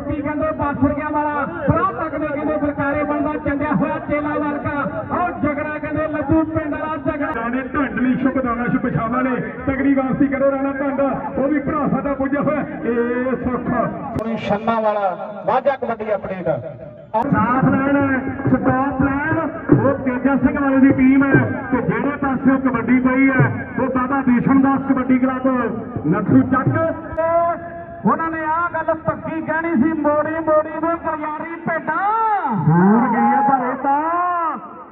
ਕੀ ਕਹਿੰਦੇ ਬਾਸਰੀਆਂ ਵਾਲਾ। ਪਰਾਂ ਤੱਕ ਦੇ ਕਹਿੰਦੇ ਬਲਕਾਰੇ ਬਣਦਾ ਚੰਗਿਆ ਹੋਇਆ ਚੇਲਾ ਵਰਗਾ। ਉਹ ਝਗੜਾ ਕਹਿੰਦੇ ਲੱਡੂ ਪਿੰਡ ਵਾਲਾ ਝਗੜਾ। ਰਾਣੇ ਢੰਡ ਲਈ ਸ਼ੁਭ ਛਾਵਾਂ ਨੇ ਤਗੜੀ ਵਾਪਸੀ ਕਰੋ ਰਾਣਾ ਢੰਡ। ਉਹ ਵੀ ਭਰਾ ਸਾਡਾ ਪੁੱਜਿਆ ਹੋਇਆ। ਏ ਸੁੱਖ। ਸੋਨੀ ਛੰਨਾ ਵਾਲਾ ਵਾਜਾ ਕਬੱਡੀ ਅਪਡੇਟ ਸਾਫ਼ ਲੈਣ ਸਟਾਪ ਲੈਣ। ਉਹ ਤੇਜਾ ਸਿੰਘ ਵਾਲੇ ਦੀ ਟੀਮ ਹੈ। ਤੇ ਜਿਹੜੇ ਪਾਸੇ ਉਹ ਕਬੱਡੀ ਪਈ ਹੈ ਉਹ ਬਾਬਾ ਭੀਸ਼ਣ ਦਾਸ ਕਬੱਡੀ ਕਲੱਬ ਨੱਥੂ ਚੱਕ। ਉਹਨਾਂ ਨੇ ਆਹ ਗੱਲ ਪੱਕੀ ਕਹਿਣੀ ਸੀ ਮੋੜੀ ਮੋੜੀ ਦੇ ਕਲਿਆਰੀ ਭੇਡਾਂ। ਦੂਰ ਪਰ ਇਹ ਤਾਂ?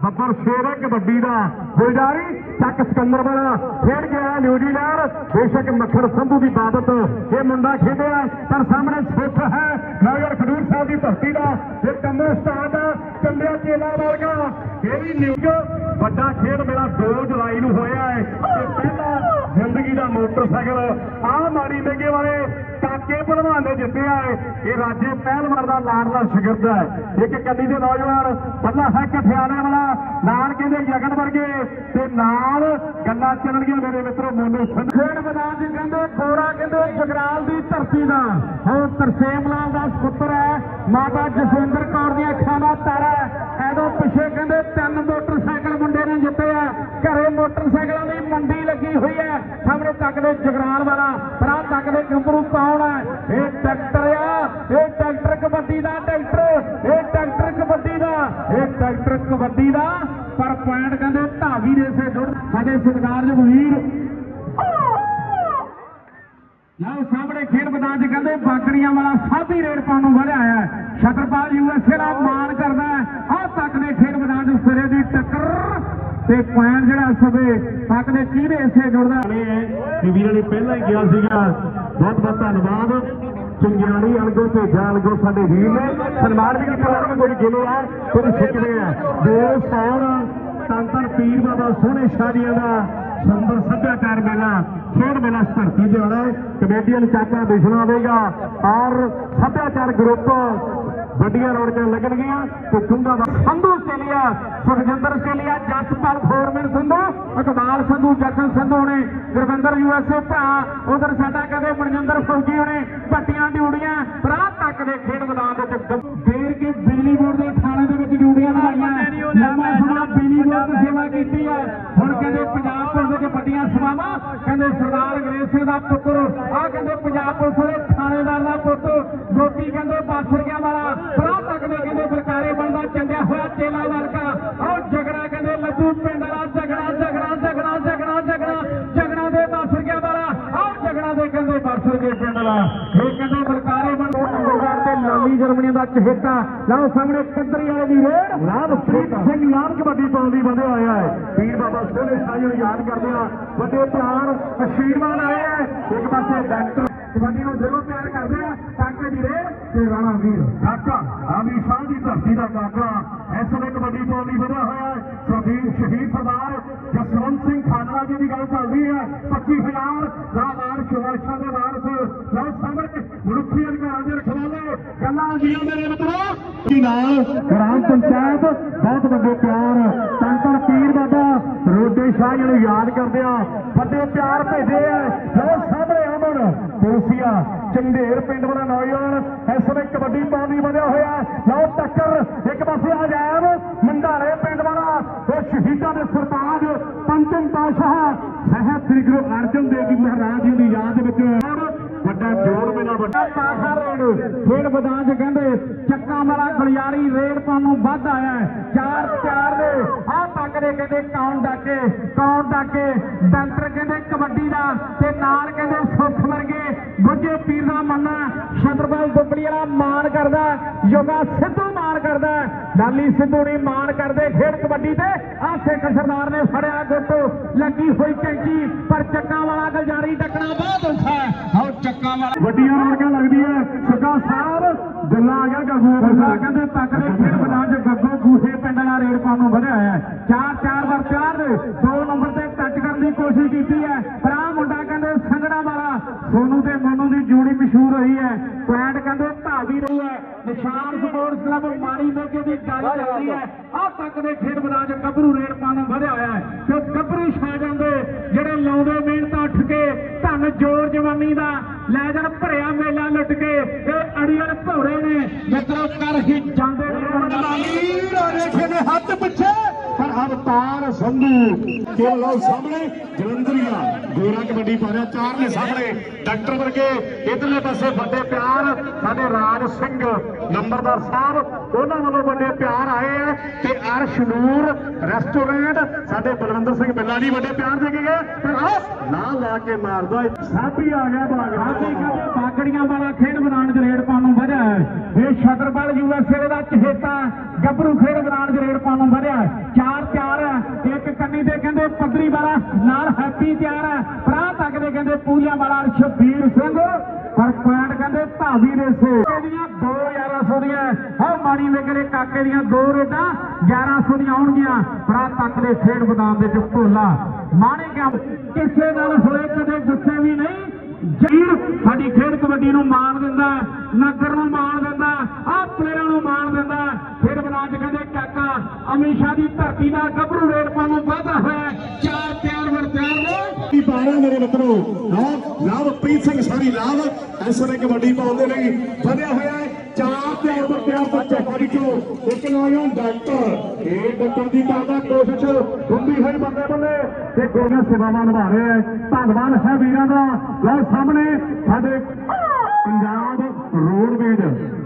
ਬੱਬਰ ਸ਼ੇਰ ਹੈ ਕਬੱਡੀ ਦਾ। ਗੁਲਜਾਰੀ ਚੱਕ ਸਿਕੰਦਰ ਵਾਲਾ। ਖੇਡ ਗਿਆ ਨਿਊਜ਼ੀਲੈਂਡ ਬੇਸ਼ੱਕ ਮੱਖਣ ਸੰਧੂ ਦੀ ਬਾਬਤ ਇਹ ਮੁੰਡਾ ਖੇਡਿਆ ਪਰ ਸਾਹਮਣੇ ਸੁੱਖ ਹੈ। ਨਗਰ ਖਡੂਰ ਸਾਹਿਬ ਦੀ ਧਰਤੀ ਦਾ ਇਹ ਕੰਮੋ ਸਟਾਰਟ ਕੰਮਿਆ ਚੇਲਾ ਵਰਗਾ। ਇਹ ਵੀ ਨਿਊਜ਼ ਵੱਡਾ ਖੇਡ ਮੇਲਾ 2 ਜੁਲਾਈ ਨੂੰ ਹੋਇਆ ਹੈ। ਤੇ ਪਹਿਲਾ ਜ਼ਿੰਦਗੀ ਦਾ ਮੋਟਰਸਾਈਕਲ। ਆਹ ਮਾੜੀ ਮੇਗੇ ਵਾਲੇ ਕੇ ਭਲਵਾਨ ਨੇ ਜਿੱਤਿਆ ਹੈ ਇਹ। ਰਾਜੇ ਪਹਿਲਵਾਨ ਦਾ ਲਾਡਲਾ ਸ਼ਗਿਰਦ ਹੈ। ਇੱਕ ਕੰਨੀ ਦੇ ਨੌਜਵਾਨ ਬੱਲਾ ਹੈ ਕਠਿਆਲੇ ਵਾਲਾ ਨਾਲ ਕਹਿੰਦੇ ਯਗਨ ਵਰਗੇ ਤੇ ਨਾਲ ਗੱਲਾਂ ਚੱਲਣਗੀਆਂ ਮੇਰੇ ਮਿੱਤਰੋ, ਮੋਨੂ ਸੰਧੂ। ਖੇਡ ਮੈਦਾਨ 'ਚ ਕਹਿੰਦੇ ਕੋਰਾ ਕਹਿੰਦੇ, ਜਗਰਾਲ ਦੀ ਧਰਤੀ ਦਾ। ਉਹ ਤਰਸੇਮ ਲਾਲ ਦਾ ਸੁਪੁੱਤਰ ਹੈ, ਮਾਤਾ ਜਸਵਿੰਦਰ ਕੌਰ ਦੀਆਂ ਅੱਖਾਂ ਦਾ ਤਾਰਾ ਹੈ। ਐਦੋਂ ਪਿੱਛੇ ਕਹਿੰਦੇ, ਤਿੰਨ ਮੋਟਰਸਾਈਕਲ ਮੁੰਡੇ ਨੇ ਜਿੱਤੇ ਆ। ਘਰੇ ਮੋਟਰਸਾਈਕਲਾਂ ਦੀ ਮੰਡੀ ਲੱਗੀ ਹੋਈ ਹੈ। ਸਾਹਮਣੇ ਤੱਕ ਦੇ ਜਗਰਾਲ ਵਾਲਾ ਪਰਾਂ ਤੱਕ ਦੇ ਕੰਪਰੂ ਕੌਣ ਹੈ ਇਹ ਟਰੈਕਟਰ ਆ ਇਹ ਟਰੈਕਟਰ ਕਬੱਡੀ ਦਾ ਟਰੈਕਟਰ ਇਹ ਟਰੈਕਟਰ ਕਬੱਡੀ ਦਾ ਇਹ ਟਰੈਕਟਰ ਕਬੱਡੀ ਦਾ ਪਰ ਪੁਆਇੰਟ ਕਹਿੰਦੇ ਢਾਵੀ ਦੇ ਸੇ ਜੁੜ ਸਾਡੇ ਸਤਿਕਾਰਯੋਗ ਵੀਰ ਲਓ, ਸਾਹਮਣੇ ਖੇਡ ਮੈਦਾਨ 'ਚ ਕਹਿੰਦੇ ਬਾਗੜੀਆਂ ਵਾਲਾ ਸਾਬੀ ਰੇਡ ਨੂੰ ਵਧਿਆ ਹੈ। ਛਤਰਪਾਲ ਯੂਐਸਏ ਦਾ ਮਾਣ ਕਰਦਾ ਆਹ ਤੱਕ ਦੇ ਖੇਡ ਮੈਦਾਨ 'ਚ ਸਿਰੇ ਦੀ ਟੱਕਰ ਤੇ ਪੁਆਇੰਟ ਜਿਹੜਾ ਸਵੇ ਤੱਕ ਦੇ ਕਿਹਦੇ ਹਿੱਸੇ ਜੁੜਦਾ ਕਿ ਵੀਰਾਂ ਨੇ ਪਹਿਲਾਂ ਹੀ ਗਿਆ ਸੀਗਾ, ਬਹੁਤ ਬਹੁਤ ਧੰਨਵਾਦ। ਚੰਗਿਆੜੀ ਅਲਗੋ ਭੇਜਾ ਅਲਗੋ ਸਾਡੇ ਵੀਰ ਨੇ। ਸਨਮਾਨ ਵੀ ਕੀਤਾ ਉਹਨਾਂ ਕੋਈ ਗਿਲੇ ਆ ਕੋਈ ਸਿੱਖਦੇ ਆ ਦੋ ਸੌਣ ਤਨ ਤਨ ਪੀਰ ਬਾਬਾ ਸੋਹਣੇ ਸ਼ਾਦੀਆਂ ਦਾ ਸੁੰਦਰ ਸੱਭਿਆਚਾਰ ਮੇਲਾ, ਖੇਡ ਮੇਲਾ ਧਰਤੀ ਤੇ ਹੋਣਾ ਕਮੇਡੀਅਨ ਚਾਚਾ ਵਿਸ਼ਨਾ ਆਵੇਗਾ ਔਰ ਸੱਭਿਆਚਾਰ ਗਰੁੱਪ ਵੱਡੀਆਂ ਰੌਣਕਾਂ ਲੱਗਣਗੀਆਂ ਤੇ Chunga Sandhu Australia, Sukhjinder Australia Jaspal foreman Sandhu Akbal Sandhu Jashan Sandhu ਨੇ, ਗੁਰਵਿੰਦਰ ਯੂਐਸਏ ਭਰਾ, ਉਧਰ ਸਾਡਾ ਕਦੇ ਮਨਜਿੰਦਰ ਫੌਜੀ ਹੋਣੇ, ਪੱਟੀਆਂ ਡਿਊੜੀਆਂ ਰਾਤ ਤੱਕ ਦੇ ਖੇਡ ਮੈਦਾਨ ਦੇ ਵਿੱਚ। ਫੇਰ ਕੇ ਬਿਜਲੀ ਬੋਰਡ ਦੇ ਡਿਊੜੀਆਂ ਲਾਈਆਂ ਲੰਮਾ ਸਮਾਂ ਬੋਰਡ ਦੀ ਸੇਵਾ ਕੀਤੀ ਹੈ ਹੁਣ ਕਹਿੰਦੇ ਪੰਜਾਬ ਪੁਲਿਸ ਦੇ ਵੱਡੀਆਂ ਸੇਵਾਵਾਂ। ਕਹਿੰਦੇ ਸਰਦਾਰ ਅੰਗਰੇਜ਼ ਸਿੰਘ ਦਾ ਪੁੱਤਰ ਆਹ ਕਹਿੰਦੇ ਪੰਜਾਬ ਪੁਲਿਸ ਦੇ ਥਾਣੇਦਾਰ ਦਾ ਪੁੱਤ। ਗੋਪੀ ਕਹਿੰਦੇ ਬਾਸਰੀਆਂ ਵਾਲਾ। ਰਾਹ ਤੱਕ ਦੇ ਕਹਿੰਦੇ ਬਲਕਾਰੇ ਬਣਦਾ ਚੰਗਿਆ ਹੋਇਆ ਚੇਲਾ ਵਰਗਾ ਆਹ ਝਗੜਾ ਕਹਿੰਦੇ ਲੱਡੂ ਪਿੰਡ ਵਾਲਾ ਝਗੜਾ ਝਗੜਾ ਝਗੜਾ ਝਗੜਾ ਝਗੜਾ ਝਗੜਾ ਦੇ ਬਾਸਰੀਆਂ ਵਾਲਾ। ਆਹ ਝਗੜਾ ਦੇ ਕਹਿੰਦੇ ਬਾਸਰਗੇ ਪਿੰਡ ਵਾਲਾ। ਜਰਮਨੀ ਦਾ ਚਹੇਤਾ। ਲਓ ਸਾਹਮਣੇ ਕੰਦਰੀ ਵਾਲੇ ਦੀ ਰੇਡ। ਰਾਮਪ੍ਰੀਤ ਸਿੰਘ ਨਾਮ ਕਬੱਡੀ ਪਾਉਣ ਲਈ ਵਧਿਆ ਹੋਇਆ ਹੈ। ਪੀਰ ਬਾਬਾ ਸੋਹਣੇ ਸਾਈਂ ਨੂੰ ਯਾਦ ਕਰਦੇ ਆ ਵੱਡੇ ਪਿਆਰ ਅਸ਼ੀਰਵਾਦ ਆਏ ਹੈ। ਇੱਕ ਪਾਸੇ ਡਾਕਟਰ ਕਬੱਡੀ ਨੂੰ ਦਿਲੋਂ ਪਿਆਰ ਕਰਦੇ ਆ ਕਾਕੇ ਦੀ ਰੇ ਤੇ ਰਾਣਾ ਵੀਰ ਕਾਕਾ। ਆਮੀ ਸ਼ਾਹ ਦੀ ਧਰਤੀ ਦਾ ਕਾਕਾ। ਇਸ ਵੇਲੇ ਕਬੱਡੀ ਪਾਉਣ ਲਈ ਵਧਿਆ ਹੋਇਆ ਹੈ। ਸ਼ਹੀਦ ਸ਼ਹੀਦ ਸਰਦਾਰ ਜਸਵੰਤ ਸਿੰਘ ਖਾਲੜਾ ਜੀ ਦੀ ਗੱਲ ਚੱਲਦੀ ਹੈ। 25000 ਰਾਵਾਰ ਸ਼ਵਾਸ਼ਾਂ ਦੇ ਵਾਰਸ ਲਓ ਸਾਹਮਣੇ ਮਨੁੱਖੀ ਅਧਿਕਾਰਾਂ ਦੇ ਰਖਵਾਲੇ ਗੱਲਾਂ ਜੀਆਂ ਮੇਰੇ ਮਿੱਤਰੋ। ਕੀ ਨਾਲ ਗ੍ਰਾਮ ਪੰਚਾਇਤ, ਬਹੁਤ ਵੱਡੇ ਪਿਆਰ। ਤੰਤਰ ਪੀਰ ਬਾਬਾ, ਰੋਡੇ ਸ਼ਾਹ ਜੀ ਨੂੰ ਯਾਦ ਕਰਦੇ ਆ। ਵੱਡੇ ਪਿਆਰ ਭੇਜੇ ਆ। ਲਓ ਸਾਹਮਣੇ ਅਮਨ ਪੁਲਸੀਆ ਚੰਡੇਰ ਪਿੰਡ ਵਾਲਾ ਨੌਜਵਾਨ। ਇਸ ਵੇਲੇ ਕਬੱਡੀ ਪਾਉਣ ਲਈ ਵਧਿਆ ਹੋਇਆ। ਲਓ ਟੱਕਰ, ਇੱਕ ਪਾਸੇ ਆ ਆਜਾਬ ਮੰਡਾਲੇ ਪਿੰਡ ਵਾਲਾ, ਉਹ ਸ਼ਹੀਦਾਂ ਦੇ ਸਰਤਾਜ ਪੰਚਮ ਪਾਸ਼ਾਹ ਸਹਿਬ ਸ੍ਰੀ ਗੁਰੂ ਅਰਜਨ ਦੇਵ ਜੀ ਮਹਾਰਾਜ ਜੀ ਦੀ ਯਾਦ ਵਿੱਚ। ਵੱਡਾ ਜੋੜ ਮੇਲਾ ਵੱਡਾ। ਪਾਖਾ ਰੇਡ ਖੇਡ ਮੈਦਾਨ 'ਚ ਕਹਿੰਦੇ, ਚੱਕਾਂ ਵਾਲਾ ਗਲਿਆਰੀ ਰੇਡ ਪਾਉਣ ਵੱਧ ਆਇਆ ਚਾਰ ਚਾਰ ਦੇ, ਆਹ ਤੱਕਦੇ ਕਹਿੰਦੇ ਕੌਣ ਡਾਕੇ ਕੌਣ ਡਾਕੇ? ਡਾਕਟਰ ਕਹਿੰਦੇ ਕਬੱਡੀ ਦਾ, ਤੇ ਨਾਲ ਕਹਿੰਦੇ ਸੁੱਖ ਵਰਗੇ। ਗੁੱਜੇ ਪੀਰ ਦਾ ਮੰਨਾ ਛਤਰਪਾਲ ਦੁੱਬੜੀ ਵਾਲਾ ਮਾਣ ਕਰਦਾ, ਯੋਗਾ ਸਿੱਧੂ ਕਰਦਾ ਲਾਲੀ ਸਿੱਧੂ ਨੇ ਮਾਣ ਕਰਦੇ ਖੇਡ ਕਬੱਡੀ ਤੇ। ਆਹ ਸਿੱਖ ਸਰਦਾਰ ਨੇ ਫੜਿਆ ਗੁੱਟ। ਲੱਗੀ ਹੋਈ ਕੈਂਚੀ ਪਰ ਚੱਕਾਂ ਵਾਲਾ ਗਲਜਾਰੀ ਡੱਕਣਾ ਬਹੁਤ ਔਖਾ ਆਓ ਚੱਕਾਂ ਵਾਲਾ ਵੱਡੀਆਂ ਰੌਣਕਾਂ ਲੱਗਦੀਆਂ। ਸਰਕਾਰ ਸਾਹਿਬ ਗੱਲਾਂ ਆ ਗਿਆ ਗੱਗੂ ਸਰਦਾਰ ਕਹਿੰਦੇ ਤੱਕ ਦੇ ਖੇਡ ਮੈਦਾਨ 'ਚ ਗੱਗੋ ਗੂਹੇ ਪਿੰਡ ਵਾਲਾ ਰੇਡ ਪਾਉਣ ਨੂੰ ਵਧਿਆ ਹੋਇਆ ਹੈ। ਚਾਰ ਚਾਰ ਵਾਰ ਚਾਰ ਦੇ ਦੋ ਨੰਬਰ ਤੇ ਟੱਚ ਕਰਨ ਦੀ ਕੋਸ਼ਿਸ਼ ਕੀਤੀ ਹੈ। ਪਰ ਆਹ ਮੁੰਡਾ ਕਹਿੰਦੇ ਸੰਗੜਾ ਵਾਲਾ ਸੋਨੂ ਤੇ ਮੋਨੂ ਦੀ ਜੋੜੀ ਮਸ਼ਹੂਰ ਹੋਈ ਹੈ। ਪੁਆਇੰਟ ਕਹਿੰਦੇ ਢਾਵੀ ਰਹੀ ਹੈ। ਨਿਸ਼ਾਨ ਸਪੋਰਟਸ ਕਲੱਬ ਮਾਰੀ ਮੇਕੇ ਦੀ ਗੱਲ ਚੱਲਦੀ ਹੈ। ਆਹ ਤੱਕ ਦੇ ਖੇਡ ਮੈਦਾਨ 'ਚ ਗੱਭਰੂ ਰੇਡ ਪਾਉਣ ਨੂੰ ਵਧਿਆ ਹੋਇਆ ਹੈ। ਤੇ ਗੱਭਰੂ ਛਾ ਜਾਂਦੇ ਜਿਹੜੇ ਲਾਉਂਦੇ ਮਿਹਨਤ ਉੱਠ ਕੇ ਧੰਨ ਜੋਰ ਜਵਾਨੀ ਦਾ ਲੈ ਜਾਣ ਭਰਿਆ ਮੇਲਾ ਲੁੱਟ ਕੇ। ਇਹ ਅੜੀਅਲ ਭੌਰੇ ਨੇ। ਮਿੱਤਰੋ ਕਰ ਹੀ ਜਾਂਦੇ ਨੇ ਮਨਾਲੀ ਰੇਖੇ ਦੇ ਹੱਥ ਪਿੱਛੇ ਪਰ ਅਵਤਾਰ ਸੰਧੂ ਕੇ ਲਓ ਸਾਹਮਣੇ, ਜਲੰਧਰੀਆ। ਗੋਰਾ ਕਬੱਡੀ ਪਾ ਰਿਹਾ, ਚਾਰ ਨੇ ਸਾਹਮਣੇ। ਡਾਕਟਰ ਵਰਗੇ ਇਧਰਲੇ ਪਾਸੇ ਵੱਡੇ ਪਿਆਰ, ਸਾਡੇ ਰਾਜ ਸਿੰਘ, ਨੰਬਰਦਾਰ ਸਾਹਿਬ, ਉਹਨਾਂ ਵੱਲੋਂ ਵੱਡੇ ਪਿਆਰ ਆਏ ਆ। ਤੇ ਅਰਸ਼ ਨੂਰ ਰੈਸਟੋਰੈਂਟ, ਸਾਡੇ ਬਲਵੰਦਰ ਸਿੰਘ ਬਿੱਲਾ ਜੀ ਵੱਡੇ ਪਿਆਰ ਦੇ ਕੇ ਗਏ। ਪਰ ਆਹ ਨਾ ਲਾ ਕੇ ਮਾਰਦਾ ਸਾਬੀ ਆ ਗਿਆ ਬਾਗੜਾ ਬਾਗੜੀਆਂ ਵਾਲਾ ਖੇਡ ਮੈਦਾਨ ਚ ਪਾਉਣ ਨੂੰ ਵਧਿਆ ਹੈ। ਇਹ ਛਤਰਪਾਲ ਯੂਐਸਏ ਦਾ ਚਹੇਤਾ ਗੱਭਰੂ ਖੇਡ ਮੈਦਾਨ ਚ ਪਾਉਣ ਨੂੰ ਵਧਿਆ ਚਾਰ ਪਿਆਰ ਹੈ। ਕਹਿੰਦੇ ਪੱਧਰੀ ਵਾਲਾ ਨਾਲ ਹੈਪੀ ਤਿਆਰ ਹੈ। ਭਰਾ ਤੱਕ ਦੇ ਕਹਿੰਦੇ ਪੂਲਿਆਂ ਵਾਲਾ ਸ਼ਬੀਰ ਸਿੰਘ, ਪਰ ਪੁਆਇੰਟ ਕਹਿੰਦੇ ਭਾਵੀ ਰੇਸੇ ਇਹਦੀਆਂ 2100 ਦੀਆਂ ਹਾਂ ਮਾਣੀ ਵੇਗਰੇ ਕਾਕੇ ਦੀਆਂ ਦੋ ਰੇਡਾਂ 1100 ਦੀਆਂ ਆਉਣਗੀਆਂ। ਭਰਾ ਤੱਕ ਦੇ ਖੇਡ ਮੈਦਾਨ ਦੇ ਵਿੱਚ ਭੋਲਾ, ਮਾਣੇ ਕਿਆ ਕਿਸੇ ਨਾਲ ਹੋਏ ਕਦੇ ਗੁੱਸੇ ਵੀ ਨਹੀਂ। ਜੀਰ ਸਾਡੀ ਖੇਡ ਕਬੱਡੀ ਨੂੰ ਮਾਣ ਦਿੰਦਾ ਨਗਰ ਨੂੰ ਮਾਣ ਦਿੰਦਾ ਆ ਪਲੇਅਰਾਂ ਨੂੰ ਮਾਣ ਦਿੰਦਾ ਫਿਰ ਬਣਾ ਚ ਕਹਿੰਦੇ, ਕਾਕਾ ਅਮੀਸ਼ਾ ਦੀ ਧਰਤੀ ਦਾ ਗੱਭਰੂ ਰੇਡਪਾਂ ਨੂੰ ਵਾਧਾ ਹੋਇਆ ਹੈ। ਚਾਰ ਤਿਆਰ ਵਰ ਨੇ। ਕੀ ਪਾ ਮੇਰੇ ਮਿੱਤਰੋ? ਲਓ ਲਵਪ੍ਰੀਤ ਸਿੰਘ ਸਾਰੀ ਲਾਭ ਇਸ ਵੇਲੇ ਕਬੱਡੀ ਪਾਉਣ ਦੇ ਲਈ ਵਧਿਆ ਹੋਇਆ ਹੈ। ਚਾਰ ਤੇ ਉੱਪਰ ਬੱਚੇ ਫੜੀ ਇੱਕ ਨੌਜਵਾਨ ਡਾਕਟਰ। ਇਹ ਡਾਕਟਰ ਦੀ ਕਰਦਾ ਕੋਸ਼ਿਸ਼ ਹੁੰਦੀ ਹੋਈ ਬੰਦੇ ਬੰਦੇ ਤੇ ਗੋਲੀਆਂ ਸੇਵਾਵਾਂ ਨਿਭਾ ਰਿਹਾ ਹੈ। ਧੰਨਵਾਦ ਹੈ ਵੀਰਾਂ ਦਾ। ਲਓ ਸਾਹਮਣੇ ਸਾਡੇ ਪੰਜਾਬ ਰੋਡਵੇਜ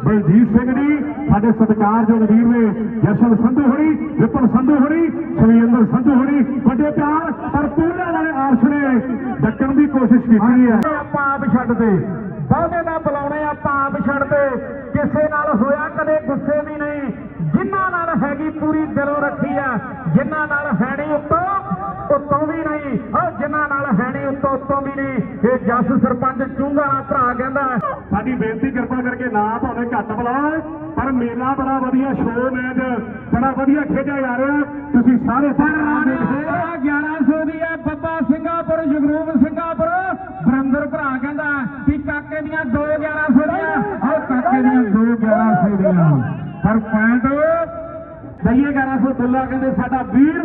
ਬਲਜੀਤ ਸਿੰਘ ਜੀ। ਸਾਡੇ ਸਤਿਕਾਰਯੋਗ ਵੀਰ ਨੇ ਜਸ਼ਨ ਸੰਧੂ ਹੋਣੀ, ਵਿਪਨ ਸੰਧੂ ਹੋਣੀ ਸ਼ਵਿੰਦਰ ਸੰਧੂ ਹੋਣੀ। ਵੱਡੇ ਪਿਆਰ, ਪਰ ਪੂਰੇ ਵਾਲੇ ਆਰਸ਼ ਨੇ ਡੱਕਣ ਦੀ ਕੋਸ਼ਿਸ਼ ਕੀਤੀ ਹੈ। ਆਪਾਂ ਆਪ ਛੱਡਦੇ ਬਹੁਤੇ ਦਾ ਬੁਲਾਉਣੇ ਆਪਾਂ ਆਪ ਛੱਡਦੇ ਕਿਸੇ ਨਾਲ ਹੋਇਆ ਕਦੇ ਗੁੱਸੇ ਵੀ ਨਹੀਂ। ਜਿਨ੍ਹਾਂ ਨਾਲ ਹੈਗੀ ਪੂਰੀ ਦਿਲੋਂ ਰੱਖੀ ਆ ਜਿਨ੍ਹਾਂ ਨਾਲ ਹੈ ਨਹੀਂ ਉੱਤੋਂ ਉੱਤੋਂ ਵੀ ਨਹੀਂ। ਉਹ ਜਿਨ੍ਹਾਂ ਨਾਲ ਹੈ ਨਹੀਂ ਉੱਤੋਂ ਉੱਤੋਂ ਵੀ ਨਹੀਂ। ਇਹ ਜੱਸ ਸਰਪੰਚ ਚੁੰਗਾ ਭਰਾ ਕਹਿੰਦਾ ਸਾਡੀ ਬੇਨਤੀ ਕਿਰਪਾ ਕਰਕੇ ਨਾ ਭਾਵੇਂ ਘੱਟ ਬੁਲਾਓ ਪਰ ਮੇਲਾ ਬੜਾ ਵਧੀਆ ਸ਼ੋਅ ਮੈਚ ਬੜਾ ਵਧੀਆ ਖੇਡਿਆ ਜਾ ਰਿਹਾ। ਤੁਸੀਂ ਸਾਰੇ ਸਾਰੇ ਦੇਖੋ 1100 ਦੀ ਹੈ ਬੱਬਾ ਸਿੰਘਾਪੁਰ ਜਗਰੂਪ ਸਿੰਘਾਪੁਰ ਕਿ ਕਾਕੇ ਦੀਆਂ 2 1100 ਦੀਆਂ ਉਹ ਕਾਕੇ ਦੀਆਂ 2 1100 ਦੀਆਂ ਪਰ ਪੁਆਇੰਟ ਦਈਏ 1100 ਦੁੱਲਾ, ਕਹਿੰਦੇ ਸਾਡਾ ਵੀਰ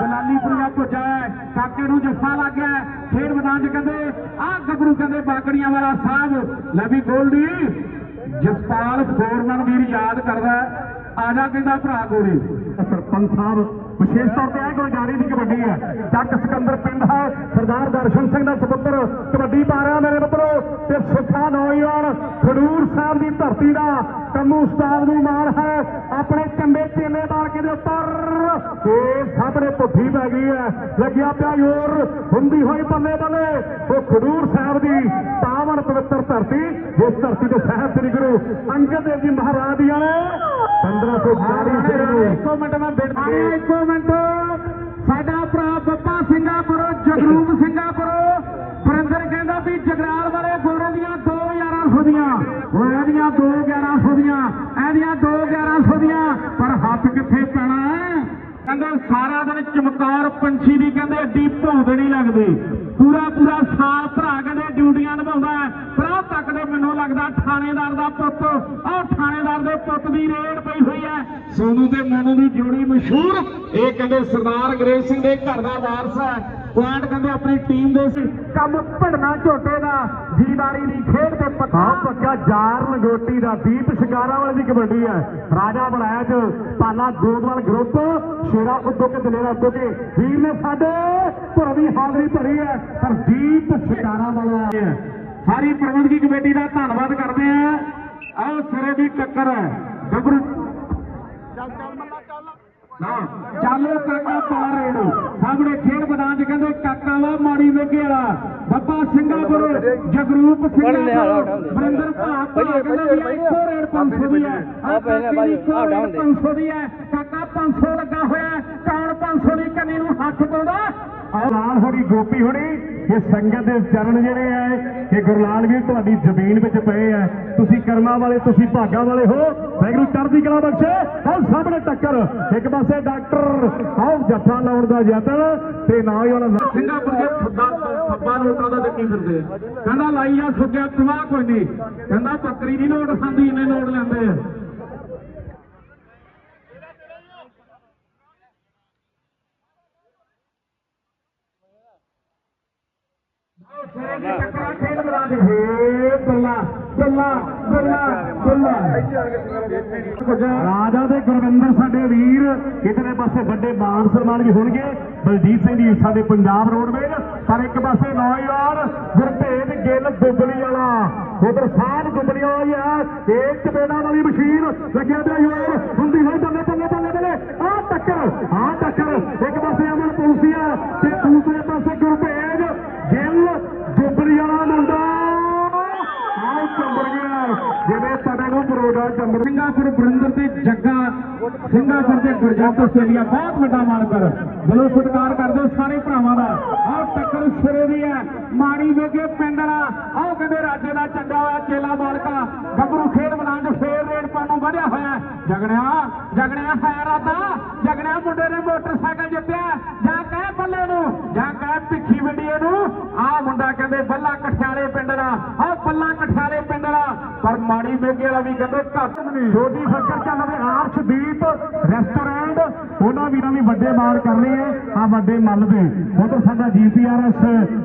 ਜਲਾਲੀਪੁਰੀਆ ਪੁੱਜਾ ਹੈ। ਕਾਕੇ ਨੂੰ ਜੱਫਾ ਲੱਗ ਗਿਆ ਖੇਡ ਮੈਦਾਨ 'ਚ ਕਹਿੰਦੇ, ਆਹ ਗੱਭਰੂ ਕਹਿੰਦੇ ਬਾਕੜੀਆਂ ਵਾਲਾ ਸਾਹਿਬ, ਲੈ ਵੀ ਗੋਲਡੀ। ਜਸਪਾਲ ਫੋਰਮਨ ਵੀਰ ਯਾਦ ਕਰਦਾ ਹੈ। ਆ ਜਾ ਕਹਿੰਦਾ ਭਰਾ ਗੋਲੀ। ਸਰਪੰਚ ਸਾਹਿਬ ਵਿਸ਼ੇਸ਼ ਤੌਰ ਤੇ ਇਹ ਗੁਲਜਾਰੀ ਦੀ ਕਬੱਡੀ ਹੈ। ਜੱਟ ਸਿਕੰਦਰ ਪਿੰਡ ਹੈ। ਸਰਦਾਰ ਦਰਸ਼ਨ ਸਿੰਘ ਦਾ ਸੁਪੁੱਤਰ ਕਬੱਡੀ ਪਾ ਰਿਹਾ ਮੇਰੇ ਮਿੱਤਰੋ ਤੇ ਸੁੱਖਾ ਨੌਜਵਾਨ ਖਡੂਰ ਸਾਹਿਬ ਦੀ ਧਰਤੀ ਦਾ ਕੰਮੂ ਉਸਤਾਦ ਨੂੰ ਮਾਣ ਹੈ। ਆਪਣੇ ਚੰਬੇ ਚੇਲੇ ਬਾਲਕੇ ਦੇ ਉੱਪਰ। ਤੇ ਸਾਹਮਣੇ ਪੁੱਠੀ ਗਈ ਹੈ। ਲੱਗਿਆ ਪਿਆ ਜ਼ੋਰ। ਹੁੰਦੀ ਹੋਈ ਬੱਲੇ ਬੱਲੇ ਉਹ ਖਡੂਰ ਸਾਹਿਬ ਦੀ ਪਾਵਨ ਪਵਿੱਤਰ ਧਰਤੀ ਜਿਸ ਧਰਤੀ ਤੇ ਸਾਹਿਬ ਸ੍ਰੀ ਗੁਰੂ ਅੰਗਦ ਦੇਵ ਜੀ ਮਹਾਰਾਜ ਦੀਆਂ ਨੇ। 1540 ਸੇ ਨੂੰ ਇੱਕੋ ਮਿੰਟ ਮੈਂ ਬਿੜ ਇੱਕੋ ਮਿੰਟ। ਸਾਡਾ ਭਰਾ ਬੱਪਾ ਸਿੰਘਾਪੁਰ ਜਗਰੂਪ ਸਿੰਘਾਪੁਰ। ਵਰਿੰਦਰ ਕਹਿੰਦਾ ਵੀ ਜਗਰਾਲ ਵਾਲੇ ਗੋਰੇ ਦੀਆਂ 2100 ਦੀਆਂ। ਉਹ ਇਹਦੀਆਂ 2100 ਦੀਆਂ। ਇਹਦੀਆਂ 2100 ਦੀਆਂ। ਪਰ ਹੱਥ ਕਿੱਥੇ ਪੈਣਾ? ਕਹਿੰਦੇ ਸਾਰਾ ਦਿਨ ਚਮਕੌਰ ਪੰਛੀ ਦੀ ਕਹਿੰਦੇ ਏਡੀ ਭੌਂਦ ਨਹੀਂ ਲੱਗਦੀ। ਪੂਰਾ ਪੂਰਾ ਸਾਲ ਭਰਾ ਕਹਿੰਦੇ ਡਿਊਟੀਆਂ ਨਿਭਾਉਂਦਾ ਭਰਾ ਤੱਕ ਦੇ ਮੈਨੂੰ ਲੱਗਦਾ ਥਾਣੇਦਾਰ ਦਾ ਪੁੱਤ, ਆਹ ਥਾਣੇਦਾਰ ਦੇ ਪੁੱਤ ਦੀ ਰੇਡ ਪਈ ਹੋਈ ਹੈ। ਸੋਨੂ ਤੇ ਮੋਨੂ ਦੀ ਜੋੜੀ ਮਸ਼ਹੂਰ। ਇਹ ਕਹਿੰਦੇ ਸਰਦਾਰ ਅੰਗਰੇਜ਼ ਸਿੰਘ ਦੇ ਘਰ ਦਾ ਵਾਰਸ ਹੈ। ਪੁਆਇੰਟ ਕਹਿੰਦੇ ਆਪਣੀ ਟੀਮ ਦੇ ਸੀ। ਕੰਮ ਭੜਨਾ ਝੋਟੇ ਦਾ ਜੀਦਾਰੀ ਦੀ ਖੇਡ ਤੇ ਪੱਕਾ ਪੱਕਾ ਜਾਰ ਲੰਗੋਟੀ ਦਾ। ਦੀਪ ਸ਼ਿਕਾਰਾ ਵਾਲੀ ਦੀ ਕਬੱਡੀ ਹੈ। ਰਾਜਾ ਬਲੈਜ ਪਾਲਾ ਗੋਦਵਾਲ ਗਰੁੱਪ ਸ਼ੇਰਾ ਉਦੋਂ ਕੇ ਦਲੇਰਾ ਉਦੋਂ ਕੇ। ਵੀਰ ਨੇ ਸਾਡੇ ਭਰ ਦੀ ਹਾਜ਼ਰੀ ਭਰੀ ਹੈ ਪਰ ਦੀਪ ਸ਼ਿਕਾਰਾ ਵਾਲਾ ਹੈ। ਸਾਰੀ ਪ੍ਰਬੰਧਕੀ ਕਮੇਟੀ ਦਾ ਧੰਨਵਾਦ ਕਰਦੇ ਆ ਆਹ ਸਿਰੇ ਦੀ ਟੱਕਰ ਹੈ। ਗੱਭਰੂ ਨਾ ਚਾਲੋ ਕਾਕਾ ਪਾਰ ਰੇੜੂ ਸਾਹਮਣੇ ਖੇਡ ਮੈਦਾਨ 'ਚ ਕਹਿੰਦੇ ਕਾਕਾ ਵਾ ਮਾੜੀ ਵੇਗੇ ਵਾਲਾ। ਬੱਬਾ ਸਿੰਘਾਪੁਰ ਜਗਰੂਪ ਸਿੰਘਾਪੁਰ ਵਰਿੰਦਰ ਭਾ ਭਾ ਕਹਿੰਦਾ ਵੀ ਇੱਕੋ ਰੇਡ 500 ਦੀ ਹੈ। ਆ ਪਹਿਲੇ ਬਾਈ ਆ ਡਾਊਨ ਦੇ। 500 ਦੀ ਹੈ। ਕਾਕਾ 500 ਲੱਗਾ ਹੋਇਆ। ਕੌਣ 500 ਦੀ ਕੰਨੀ ਨੂੰ ਹੱਥ ਪਾਉਂਦਾ? ਲਾਲ ਹੋਣੀ, ਗੋਪੀ ਹੋਣੀ, ਇਹ ਸੰਗਤ ਦੇ ਚਰਨ ਜਿਹੜੇ ਆ, ਇਹ ਗੁਰਲਾਲ ਵੀਰ ਤੁਹਾਡੀ ਜ਼ਮੀਨ ਵਿੱਚ ਪਏ ਆ। ਤੁਸੀਂ ਕਰਮਾਂ ਵਾਲੇ, ਤੁਸੀਂ ਭਾਗਾਂ ਵਾਲੇ ਹੋ। ਵੈਗਰੂ ਚੜ੍ਹਦੀ ਕਲਾ ਬਖਸ਼ੇ। ਆਹ ਸਾਹਮਣੇ ਟੱਕਰ। ਇੱਕ ਪਾਸੇ ਡਾਕਟਰ, ਆਹ ਜੱਫਾ ਲਾਉਣ ਦਾ ਯਤਨ ਤੇ ਨਾ ਹੀ ਉਹਨਾਂ ਸਿੰਘਾਪੁਰ ਦੇ ਫੱਬਾ ਫੱਬਾ ਲੋਕਾਂ ਦਾ ਟੱਕੀ ਫਿਰਦੇ ਆ। ਕਹਿੰਦਾ ਲਾਈ ਆ ਸੁੱਕਿਆ ਤਵਾ ਕੋਈ ਨਹੀਂ। ਕਹਿੰਦਾ ਬੱਕਰੀ ਦੀ ਨੋਟ ਖਾਂਦੀ ਇੰਨੇ ਨੋਟ ਲੈਂਦੇ ਆ ਸਿਰੇ ਦੀ ਟੱਕਰ ਬਰਾਜ ਹੇ ਬੱਲਾ ਬੱਲਾ ਬੱਲਾ ਬੱਲਾ ਰਾਜਾ ਦੇ ਗੁਰਵਿੰਦਰ ਸਾਡੇ ਵੀਰ ਇਧਰੇ ਪਾਸੇ ਵੱਡੇ ਮਾਨ ਸਨਮਾਨ ਵੀ ਹੋਣਗੇ। ਬਲਜੀਤ ਸਿੰਘ ਜੀ ਸਾਡੇ ਪੰਜਾਬ ਰੋਡਵੇਜ਼। ਪਰ ਇੱਕ ਪਾਸੇ ਨੌਜਵਾਨ ਗੁਰਭੇਦ ਗਿੱਲ ਦੁੱਬਲੀ ਵਾਲਾ। ਉਧਰ ਸਾਹਿਬ ਦੁੱਬਲੀ ਵਾਲਾ ਹੀ ਆ। ਇਹ ਚਪੇੜਾ ਵਾਲੀ ਮਸ਼ੀਨ ਲੱਗਿਆ ਪਿਆ ਯਾਰ ਹੁੰਦੀ ਹੋਈ ਬੱਲੇ ਬੱਲੇ ਬੱਲੇ ਬੱਲੇ। ਆ ਟੱਕਰ ਆ ਟੱਕਰ। ਇੱਕ ਪਾਸੇ ਅਮਨ ਪੁਲਸੀਆ, ਤੇ ਬਰੋਡਾ ਚੰਬੜ ਸਿੰਗਾਪੁਰ ਬਰਿੰਦਰ ਤੇ ਜੱਗਾ ਸਿੰਗਾਪੁਰ ਤੇ ਗੁਰਜੰਤ ਆਸਟ੍ਰੇਲੀਆ, ਬਹੁਤ ਵੱਡਾ ਮਾਨਕਰ ਬਲੋ ਸਤਿਕਾਰ ਕਰਦੇ ਹੋ ਸਾਰੇ ਭਰਾਵਾਂ ਦਾ। ਆਹ ਟੱਕਰ ਸਿਰੇ ਦੀ ਹੈ। ਮਾੜੀ ਵੇਗੇ ਪਿੰਡ ਵਾਲਾ, ਆਹ ਕਹਿੰਦੇ ਰਾਜੇ ਦਾ ਚੰਗਾ ਹੋਇਆ, ਚੇਲਾ ਮਾਲਕਾ ਗੱਭਰੂ ਖੇਡ ਮੈਦਾਨ 'ਚ ਫੇਰ ਰੇਡ ਪਾਉਣ ਨੂੰ ਵਧਿਆ ਹੋਇਆ ਹੈ। ਜਗਣਿਆ ਜਗਣਿਆ ਹੈ ਰਾਦਾ ਜਗਣਿਆ ਮੁੰਡੇ ਨੇ ਮੋਟਰਸਾਈਕਲ ਜਿੱਤਿਆ। ਜਾਂ ਕਹਿ ਬੱਲੇ ਨੂੰ, ਜਾਂ ਕਹਿ ਭਿੱਖੀ ਵੰਡੀਏ ਨੂੰ। ਆਹ ਮੁੰਡਾ ਕਹਿੰਦੇ ਬੱਲਾ ਕਠਿਆਲੇ ਪਿੰਡ ਦਾ। ਆਹ ਬੱਲਾ ਕਠਿਆਲੇ ਪਿੰਡ ਮਾੜੀ ਵੇਗੇ ਵਾਲਾ ਵੀ ਕਹਿੰਦੇ ਘੱਟ ਨਹੀਂ ਛੋਟੀ ਫੱਕਰ ਚੱਲਦੇ ਆਰਸ਼ਦੀਪ ਰੈਸਟੋਰੈਂਟ ਉਹਨਾਂ ਵੀਰਾਂ ਵੀ ਵੱਡੇ ਮਾਰ ਕਰਨੇ ਆ ਆ ਵੱਡੇ ਮੱਲ ਦੇ। ਉਧਰ ਸਾਡਾ ਜੀਪੀਆਰਐਸ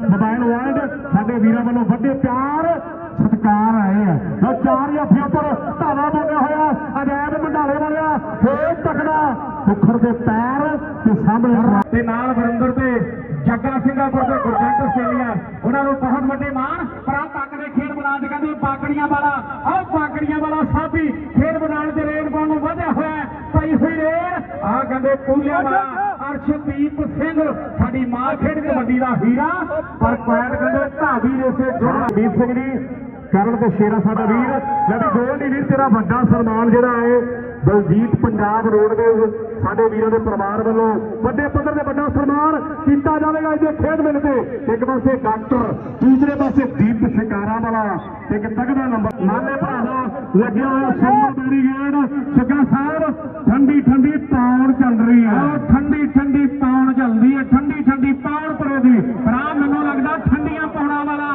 ਮੋਬਾਈਲ ਵਰਲਡ ਸਾਡੇ ਵੀਰਾਂ ਵੱਲੋਂ ਵੱਡੇ ਪਿਆਰ, ਸਤਿਕਾਰ ਆਏ ਆ। ਲਓ ਚਾਰ ਜਾਫੀ ਉੱਪਰ ਧਾਵਾ ਬੋਲਿਆ ਹੋਇਆ ਅਜੈਬ ਮੰਡਾਲੇ ਵਾਲਿਆ, ਫੇਰ ਤਕੜਾ ਮੁਖਰ ਦੇ ਪੈਰ ਤੇ ਸਾਹਮਣੇ ਤੇ ਨਾਲ ਵਰਿੰਦਰ ਤੇ ਜੱਗਾ ਸਿੰਘਾਪੁਰ ਤੇ ਗੁਰਜੰਟ ਆਸਟ੍ਰੇਲੀਆ ਉਹਨਾਂ ਨੂੰ ਬਹੁਤ ਵੱਡੇ ਮਾਣ ਪਰ ਆਹ ਤੱਕ ਦੇ ਖੇਡ ਮੈਦਾਨ 'ਚ ਵਾਲਾ, ਆਹ ਪਾਕੜੀਆਂ ਵਾਲਾ ਸਾਥੀ ਖੇਡ ਬਣਾਉਣ ਦੇ ਰੇਡ ਪਾਉਣ ਨੂੰ ਵਧਿਆ ਹੋਇਆ ਹੈ। ਪਈ ਹੋਈ ਰੇਡ, ਆਹ ਕਹਿੰਦੇ ਪੂਲਿਆ ਵਾਲਾ ਅਰਸ਼ਦੀਪ ਸਿੰਘ, ਸਾਡੀ ਮਾਂ ਖੇਡ ਕਬੱਡੀ ਦਾ ਹੀਰਾ ਪਰ ਕੁਐਟ ਕਹਿੰਦੇ ਢਾਬੀ ਰੇਸੇ ਜੋੜਾ ਵੀਰ ਸਿੰਘ ਜੀ ਕਰਨ ਤੇ ਸ਼ੇਰਾ ਸਾਡਾ ਵੀਰ ਲੈ ਵੀ ਗੋਲਡੀ ਵੀਰ ਤੇਰਾ ਵੱਡਾ ਸਨਮਾਨ ਜਿਹੜਾ ਹੈ ਬਲਜੀਤ ਪੰਜਾਬ ਰੋਡਵੇਜ਼ ਸਾਡੇ ਵੀਰਾਂ ਦੇ ਪਰਿਵਾਰ ਵੱਲੋਂ ਵੱਡੇ ਪੱਧਰ ਤੇ ਵੱਡਾ ਸਨਮਾਨ ਕੀਤਾ ਜਾਵੇਗਾ ਇਹਦੇ ਖੇਡ ਮੇਲੇ ਤੇ। ਇੱਕ ਪਾਸੇ ਡਾਕਟਰ ਦੂਸਰੇ ਪਾਸੇ ਦੀਪ ਸ਼ਿਕਾਰਾ ਵਾਲਾ ਇੱਕ ਤਗੜਾ ਨੰਬਰ। ਨਾਲੇ ਭਰਾ ਦਾ ਲੱਗਿਆ ਹੋਇਆ ਸੁੰਦਰ ਬੈਰੀਗੇਡ ਸਿੱਗਾ ਸਾਹਿਬ ਠੰਡੀ ਠੰਡੀ ਪੌਣ ਚੱਲ ਰਹੀ ਹੈ। ਠੰਡੀ ਠੰਡੀ ਪੌਣ ਚੱਲਦੀ ਹੈ ਠੰਡੀ ਠੰਡੀ ਪੌਣ ਪਰੋ ਦੀ ਭਰਾ ਮੈਨੂੰ ਲੱਗਦਾ ਠੰਡੀਆਂ ਪੌਣਾ ਵਾਲਾ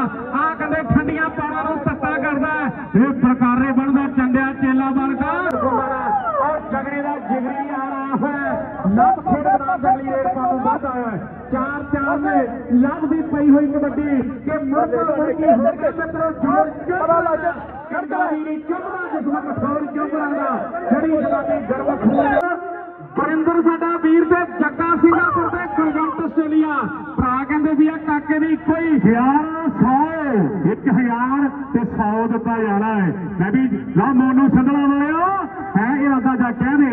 ਚਾਰ ਨੇ ਲੱਭ ਦੀ ਪਈ ਹੋਈ ਕਬੱਡੀ ਕਿ ਮੁਰਗੀ ਹੋ ਕੇ ਮਿੱਤਰੋ ਜੋਰ ਪਤਾ ਲੱਗ ਕਰਦਾ ਹੀ ਨਹੀਂ ਚੁੱਭਦਾ ਜਿਸਮ ਕਠੋਰ ਚੁੱਭਦਾ ਦਾ। ਜੜੀ ਜਵਾਨੀ ਗਰਮ ਖੂਨ ਵਰਿੰਦਰ ਸਾਡਾ ਵੀਰ ਤੇ ਜੱਗਾ ਸਿੰਘਾਪੁਰ ਤੇ ਗੁਰਜੰਟ ਆਸਟ੍ਰੇਲੀਆ। ਭਰਾ ਕਹਿੰਦੇ ਵੀ ਆ ਕਾਕੇ ਦੀ ਇੱਕੋ ਹੀ ਹਜ਼ਾਰ ਸੌ ਇੱਕ ਹਜ਼ਾਰ ਤੇ 100 ਦਿੱਤਾ ਜਾਣਾ ਹੈ। ਮੈਂ ਵੀ ਲਾ ਮੋਨੂ ਸਿੰਧਲਾ ਵਾਲਿਆ ਹੈ ਇਰਾਦਾ ਜਾ ਕਹਿੰਦੇ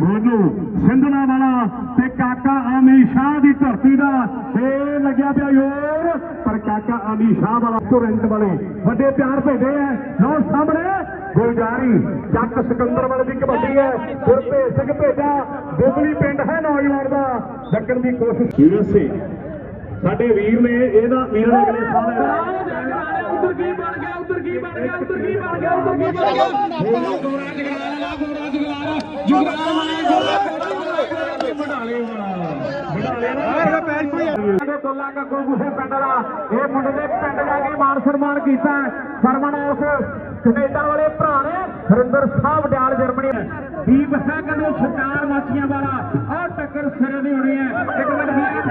ਮੋਨੂ ਸਿੰਧਲਾ ਵਾਲਾ ਤੇ ਕਾਕਾ ਅਮੀ ਸ਼ਾਹ ਦੀ ਧਰਤੀ ਦਾ ਇਹ ਲੱਗਿਆ ਪਿਆ ਯੋਰ ਪਰ ਕਾਕਾ ਅਮੀ ਸ਼ਾਹ ਵਾਲਾ ਤੁਰੰਤ ਵਾਲੇ ਵੱਡੇ ਪਿਆਰ ਭੇਜੇ ਐ। ਲੋ ਸਾਹਮਣੇ ਗੁਲਜਾਰੀ ਚੱਕ ਸਿਕੰਦਰ ਵਾਲੇ ਦੀ ਕਬੱਡੀ ਹੈ ਗੁਰਭੇਜ ਸਿੰਘ ਭੇਜਾ ਦੁਬਲੀ ਪਿੰਡ ਹੈ ਨੌਜਵਾਨ ਦਾ। ਲੱਗਣ ਦੀ ਕੋਸ਼ਿਸ਼ ਯੂਐਸਏ ਸਾਡੇ ਵੀਰ ਨੇ ਇਹਦਾ ਵੀਰਾਂ ਨੇ ਅਗਲੇ ਸਾਲ ਉਧਰ ਕੀ ਬਣ ਗਿਆ ਉਧਰ ਕੀ ਬਣ ਗਿਆ ਉਧਰ ਕੀ ਬਣ ਗਿਆ ਉਧਰ ਕੀ ਬਣ ਗਿਆ? ਗੋਰਾ ਜਗਲਾਲ ਲਾ ਗੋਰਾ ਜਗਲਾਲ ਜੁਗਲਾਲ ਵਾਲੇ ਗੋਰਾ ਬੜਾਲੇ ਵਾਲਾ ਸਾਡੇ ਦੋਲਾ ਕਾ ਕੋਈ ਪਿੰਡ ਦਾ। ਇਹ ਮੁੰਡੇ ਦੇ ਪਿੰਡ ਜਾ ਕੇ ਮਾਨ ਸਨਮਾਨ ਕੀਤਾ ਸਰਵਣ ਉਸ ਕੈਨੇਡਾ ਵਾਲੇ ਭਰਾ ਨੇ, ਹਰਿੰਦਰ ਸਾਹਿਬ ਡਿਆਲ ਜਰਮਨੀ। ਦੀਪ ਹੈ ਕਹਿੰਦੇ ਸ਼ਿਕਾਰ ਮਾਛੀਆਂ ਵਾਲਾ। ਆਹ ਟੱਕਰ ਸਿਰੇ ਦੀ ਹੋਣੀ ਹੈ। ਇੱਕ ਮਿੰਟ ਵੀਰ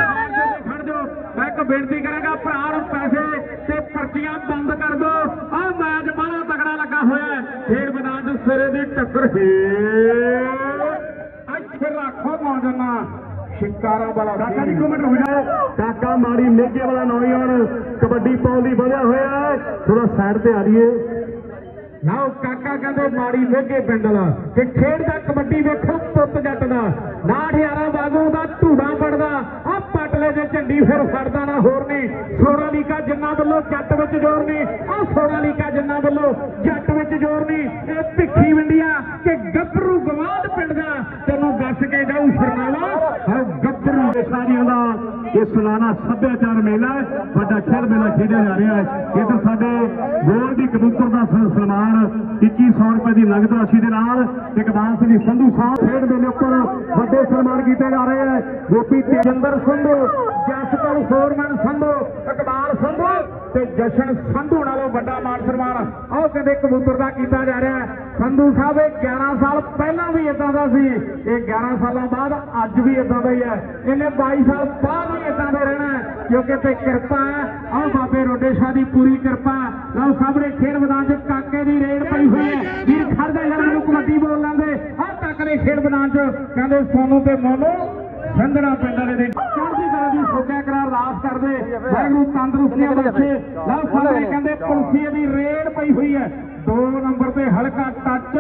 ਖੜ ਜਾਓ। ਮੈਂ ਇੱਕ ਬੇਨਤੀ ਕਰਾਂਗਾ, ਭਰਾ ਨੂੰ ਪੈਸੇ ਤੇ ਪਰਚੀਆਂ ਬੰਦ ਕਰ ਦਿਓ। ਆਹ ਮੈਚ ਬਾਹਲਾ ਤਕੜਾ ਲੱਗਾ ਹੋਇਆ ਹੈ। ਖੇਡ ਮੈਦਾਨ 'ਚ ਸਿਰੇ ਦੀ ਟੱਕਰ ਹੈ ਮੌਜਨਾ ਸ਼ਿਕਾਰਾ ਵਾਲਾ ਕਾਕਾ ਜੀ ਕਮੈਂਟ ਹੋ ਜਾਓ ਕਾਕਾ ਮਾੜੀ ਮੇਗੇ ਵਾਲਾ ਨੌਜਵਾਨ ਕਬੱਡੀ ਪਾਉਣ ਲਈ ਵਧਿਆ ਹੋਇਆ ਹੈ। ਥੋੜਾ ਸਾਈਡ ਤੇ ਆ ਰਹੀਏ ਨਾਓ ਕਾਕਾ ਕਹਿੰਦੇ ਮਾੜੀ ਮੇਗੇ ਪਿੰਡ ਦਾ ਕਿ ਖੇਡਦਾ ਕਬੱਡੀ ਵੇਖੋ ਪੁੱਤ ਜੱਟ ਦਾ ਨਾ ਠਿਆਰਾ ਬਾਗੂ ਦਾ ਧੂੜਾ ਪੜਦਾ ਆ ਪਟਲੇ ਦੇ ਝੰਡੀ ਫਿਰ ਫੜਦਾ ਨਾ ਹੋਰ ਨਹੀਂ। ਸੋਨਾਲੀਕਾ ਜਿੰਨਾ ਵੱਲੋਂ ਜੱਟ ਵਿੱਚ ਜ਼ੋਰ ਨਹੀਂ। ਆ ਸੋਨਾਲੀਕਾ ਜਿੰਨਾ ਵੱਲੋਂ ਜੱਟ ਵਿੱਚ ਜ਼ੋਰ ਨਹੀਂ। ਇਹ ਭਿੱਖੀ ਵੰਡੀਆਂ ਕਿ ਗੱਭਰੂ ਗਵਾਦ ਪਿੰਡ ਦਾ ਤੈਨੂੰ ਦੱਸ ਕੇ ਜਾਊ ਸਰਨਾਵਾ ਆ ਗੱਭਰੂ ਇਹ ਸਾਰੀਆਂ ਦਾ ਇਹ ਸਾਲਾਨਾ ਸੱਭਿਆਚਾਰ ਮੇਲਾ ਵੱਡਾ ਖੇਡ ਮੇਲਾ ਖੇਡਿਆ ਜਾ ਰਿਹਾ ਹੈ। ਇੱਧਰ ਸਾਡੇ ਗੋਲ ਦੀ ਕਬੂਤਰ ਦਾ ਸ- ਸਨਮਾਨ 2100 ਰੁਪਏ ਦੀ ਨਗਦ ਰਾਸ਼ੀ ਦੇ ਨਾਲ ਇਕਬਾਲ ਸਿੰਘ ਸੰਧੂ ਸਾਹਿਬ ਖੇਡ ਮੇਲੇ ਉੱਪਰ ਵੱਡੇ ਸਨਮਾਨ ਕੀਤੇ ਜਾ ਰਹੇ ਹੈ। ਗੋਪੀ ਤੇ ਸੰਧੂ, ਜਸਪਾਲ ਫੋਰਮਨ ਸੰਧੂ, ਇਕਬਾਲ ਸੰਧੂ ਤੇ ਜਸ਼ਨ ਸੰਧੂ ਨਾਲੋਂ ਵੱਡਾ ਮਾਨ ਸਨਮਾਨ ਆਹ ਕਹਿੰਦੇ ਕਬੂਤਰ ਦਾ ਕੀਤਾ ਜਾ ਰਿਹਾ ਸੰਧੂ ਸਾਹਿਬ, ਇਹ 11 ਸਾਲ ਪਹਿਲਾਂ ਵੀ ਇਦਾਂ ਦਾ ਸੀ। ਇਹ 11 ਸਾਲਾਂ ਬਾਅਦ ਅੱਜ ਵੀ ਇਦਾਂ ਦਾ ਹੀ ਹੈ। ਇਹਨੇ 22 ਸਾਲ ਬਾਅਦ ਵੀ ਇਦਾਂ ਦਾ ਰਹਿਣਾ ਕਿਉਂਕਿ ਤੇ ਕਿਰਪਾ ਹੈ। ਆਹ ਬਾਬੇ ਰੋਡੇ ਸ਼ਾਹ ਦੀ ਪੂਰੀ ਕਿਰਪਾ। ਲਓ ਸਾਹਮਣੇ ਖੇਡ ਮੈਦਾਨ 'ਚ ਕਾਕੇ ਦੀ ਰੇਡ ਪਈ ਹੋਈ ਹੈ। ਵੀਰ ਖੜਦਾ ਯਾਰ, ਮੈਨੂੰ ਕਬੱਡੀ ਬੋਲ ਲੈਂਦੇ। ਆ ਤੱਕ ਦੇ ਖੇਡ ਮੈਦਾਨ 'ਚ ਕਹਿੰਦੇ, ਸੋਨੂ ਤੇ ਮੋਨੂ ਸੰਧਣਾ ਪਿੰਡ ਵਾਲੇ ਦੇ। ਚੜ੍ਹਦੀ ਕਲਾ ਦੀ ਅਰਦਾਸ ਕਰਦੇ। ਵਾਹਿਗੁਰੂ ਤੰਦਰੁਸਤੀਆਂ ਬਖਸ਼ੇ। ਲਓ ਸਾਹਮਣੇ ਕਹਿੰਦੇ ਪੁਲਸੀਏ ਦੀ ਰੇਡ ਪਈ ਹੋਈ ਹੈ। ਦੋ ਨੰਬਰ ਤੇ ਹਲਕਾ ਟੱਚ।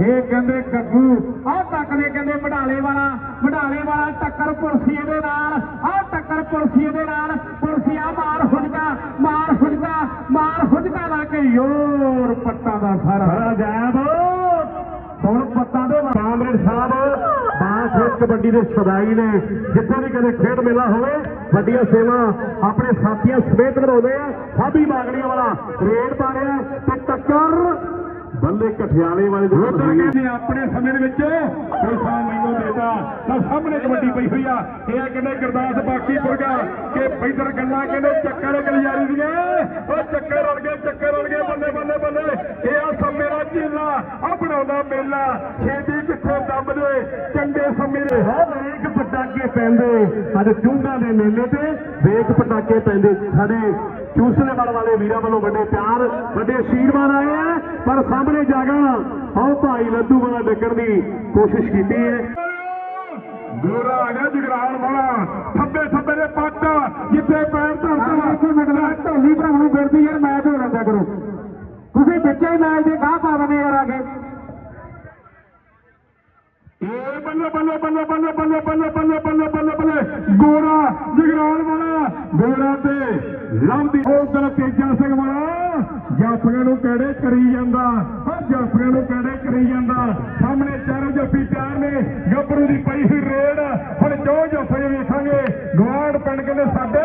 ਇਹ ਕਹਿੰਦੇ ਗੱਗੂ। ਆਹ ਟੱਕਦੇ ਕਹਿੰਦੇ ਵਡਾਲੇ ਵਾਲਾ। ਵਡਾਲੇ ਵਾਲਾ ਟੱਕਰ ਪੁਲਸੀਏ ਦੇ ਨਾਲ। ਆਹ ਟੱਕਰ ਪੁਲਸੀਏ ਦੇ ਨਾਲ। ਪੁਲਸੀਆ ਮਾਰ ਹੁਜਕਾ ਮਾਰ ਹੁਜਕਾ ਮਾਰ ਹੁਜਕਾ ਲਾ ਕੇ ਯੋਰ ਪੱਟਾਂ ਦਾ ਸਾਰਾ। ਜੈਬ ਹੁਣ ਪੱਤਾ ਦੇ ਕਾਮਰੇਡ ਸਾਹਿਬ ਕਬੱਡੀ ਦੇ ਸਦਾਈ ਨੇ। ਜਿੱਥੇ ਵੀ ਕਦੇ ਖੇਡ ਮੇਲਾ ਹੋਵੇ, ਵੱਡੀਆਂ ਸੇਵਾ ਆਪਣੇ ਸਾਥੀਆਂ ਸਮੇਤ ਬਣਾਉਂਦੇ ਆ। ਸਾਬੀ ਬਾਗੜੀਆਂ ਵਾਲਾ ਰੇਡ ਪਾ ਰਿਹਾ ਬੱਲੇ ਕਠਿਆਲੇ ਵਾਲੇ ਦੇ ਉਧਰ ਕਹਿੰਦੇ ਆਪਣੇ ਸਮੇਂ ਦੇ ਵਿੱਚ ਕੋਈ ਸਾ ਮੈਨੂੰ ਦੇਦਾ। ਤਾਂ ਸਾਹਮਣੇ ਕਬੱਡੀ ਪਈ ਹੋਈ ਆ। ਇਹ ਕਹਿੰਦੇ ਗੁਰਦਾਸ ਬਾਕੀ ਪੁਰਗਾ ਕਿ ਪੈਦਰ ਗੱਲਾਂ ਕਹਿੰਦੇ ਚੱਕਰ ਗਲਿਆਰੀ ਦੀਆਂ। ਉਹ ਚੱਕਰ ਰਲ ਗਏ ਚੱਕਰ ਰਲ ਗਏ ਬੱਲੇ ਬੱਲੇ ਬੱਲੇ। ਇਹ ਆ ਸਮੇਂ ਦਾ ਝੀਲਾ ਆ ਬਣਾਉਂਦਾ ਮੇਲਾ। ਛੇਤੀ ਕਿੱਥੇ ਦੱਬਦੇ ਚੰਗੇ ਸਮੇਂ ਦੇ। ਹਾਂ ਵੇਖ ਪਟਾਕੇ ਪੈਂਦੇ ਅੱਜ ਚੁੰਗਾ ਦੇ ਮੇਲੇ ਤੇ ਵੇਖ ਪਟਾਕੇ ਪੈਂਦੇ। ਸਾਡੇ ਚੂਸਲੇ ਵਾਲ ਵੀਰਾਂ ਵੱਲੋਂ ਵੱਡੇ ਪਿਆਰ ਵੱਡੇ ਆਸ਼ੀਰਵਾਦ ਆਏ ਆ ਪਰ ਸਾਹਮਣੇ ਜਾਗਾ ਆਓ ਭਾਈ ਲੱਡੂ ਵਾਲਾ ਡੱਕਣ ਦੀ ਕੋਸ਼ਿਸ਼ ਕੀਤੀ ਹੈ। ਗੋਰਾ ਆ ਗਿਆ ਜਗਰਾਲ ਵਾਲਾ ਥੱਬੇ ਥੱਬੇ ਦੇ ਪੱਟ ਜਿੱਥੇ ਪੈਰ ਧਰਦਾ ਇੱਥੇ ਮਿਟਦਾ ਢੋਲੀ ਭਰਾ ਨੂੰ ਫਿਰਦੀ ਯਾਰ ਮੈਚ ਹੋ ਲੈਂਦਾ ਕਰੋ। ਤੁਸੀਂ ਵਿੱਚੇ ਹੀ ਮੈਚ ਦੇ ਗਾਹ ਪਾ ਦਨੇ ਯਾਰ ਆ ਕੇ। ਏ ਬੱਲੇ ਬੱਲੇ ਬੱਲੇ ਬੱਲੇ ਬੱਲੇ ਬੱਲੇ ਬੱਲੇ ਬੱਲੇ ਬੱਲੇ ਬੱਲੇ ਗੋਰਾ ਜਗਰਾਲ ਵਾਲਾ ਗੋਰਾ ਤੇ ਲੰਬੀ ਉਧਰ ਤੇਜਾ ਸਿੰਘ ਵਾਲਾ ਜਾਫੀਆਂ ਨੂੰ ਕਿਹੜੇ ਕਰੀ ਜਾਂਦਾ ਹਾਂ ਜਾਫੀਆਂ ਨੂੰ ਕਿਹੜੇ ਕਰੀ ਜਾਂਦਾ ਸਾਹਮਣੇ ਚਾਰੋਂ ਜੱਫੀ ਤਿਆਰ ਨੇ ਗੱਭਰੂ ਦੀ ਪਈ ਹੋਈ ਰੇਡ ਹੁਣ ਜੋ ਜੱਫੇ ਵੇਖਾਂਗੇ ਗਵਾੜ ਪਿੰਡ ਕਹਿੰਦੇ ਸਾਡੇ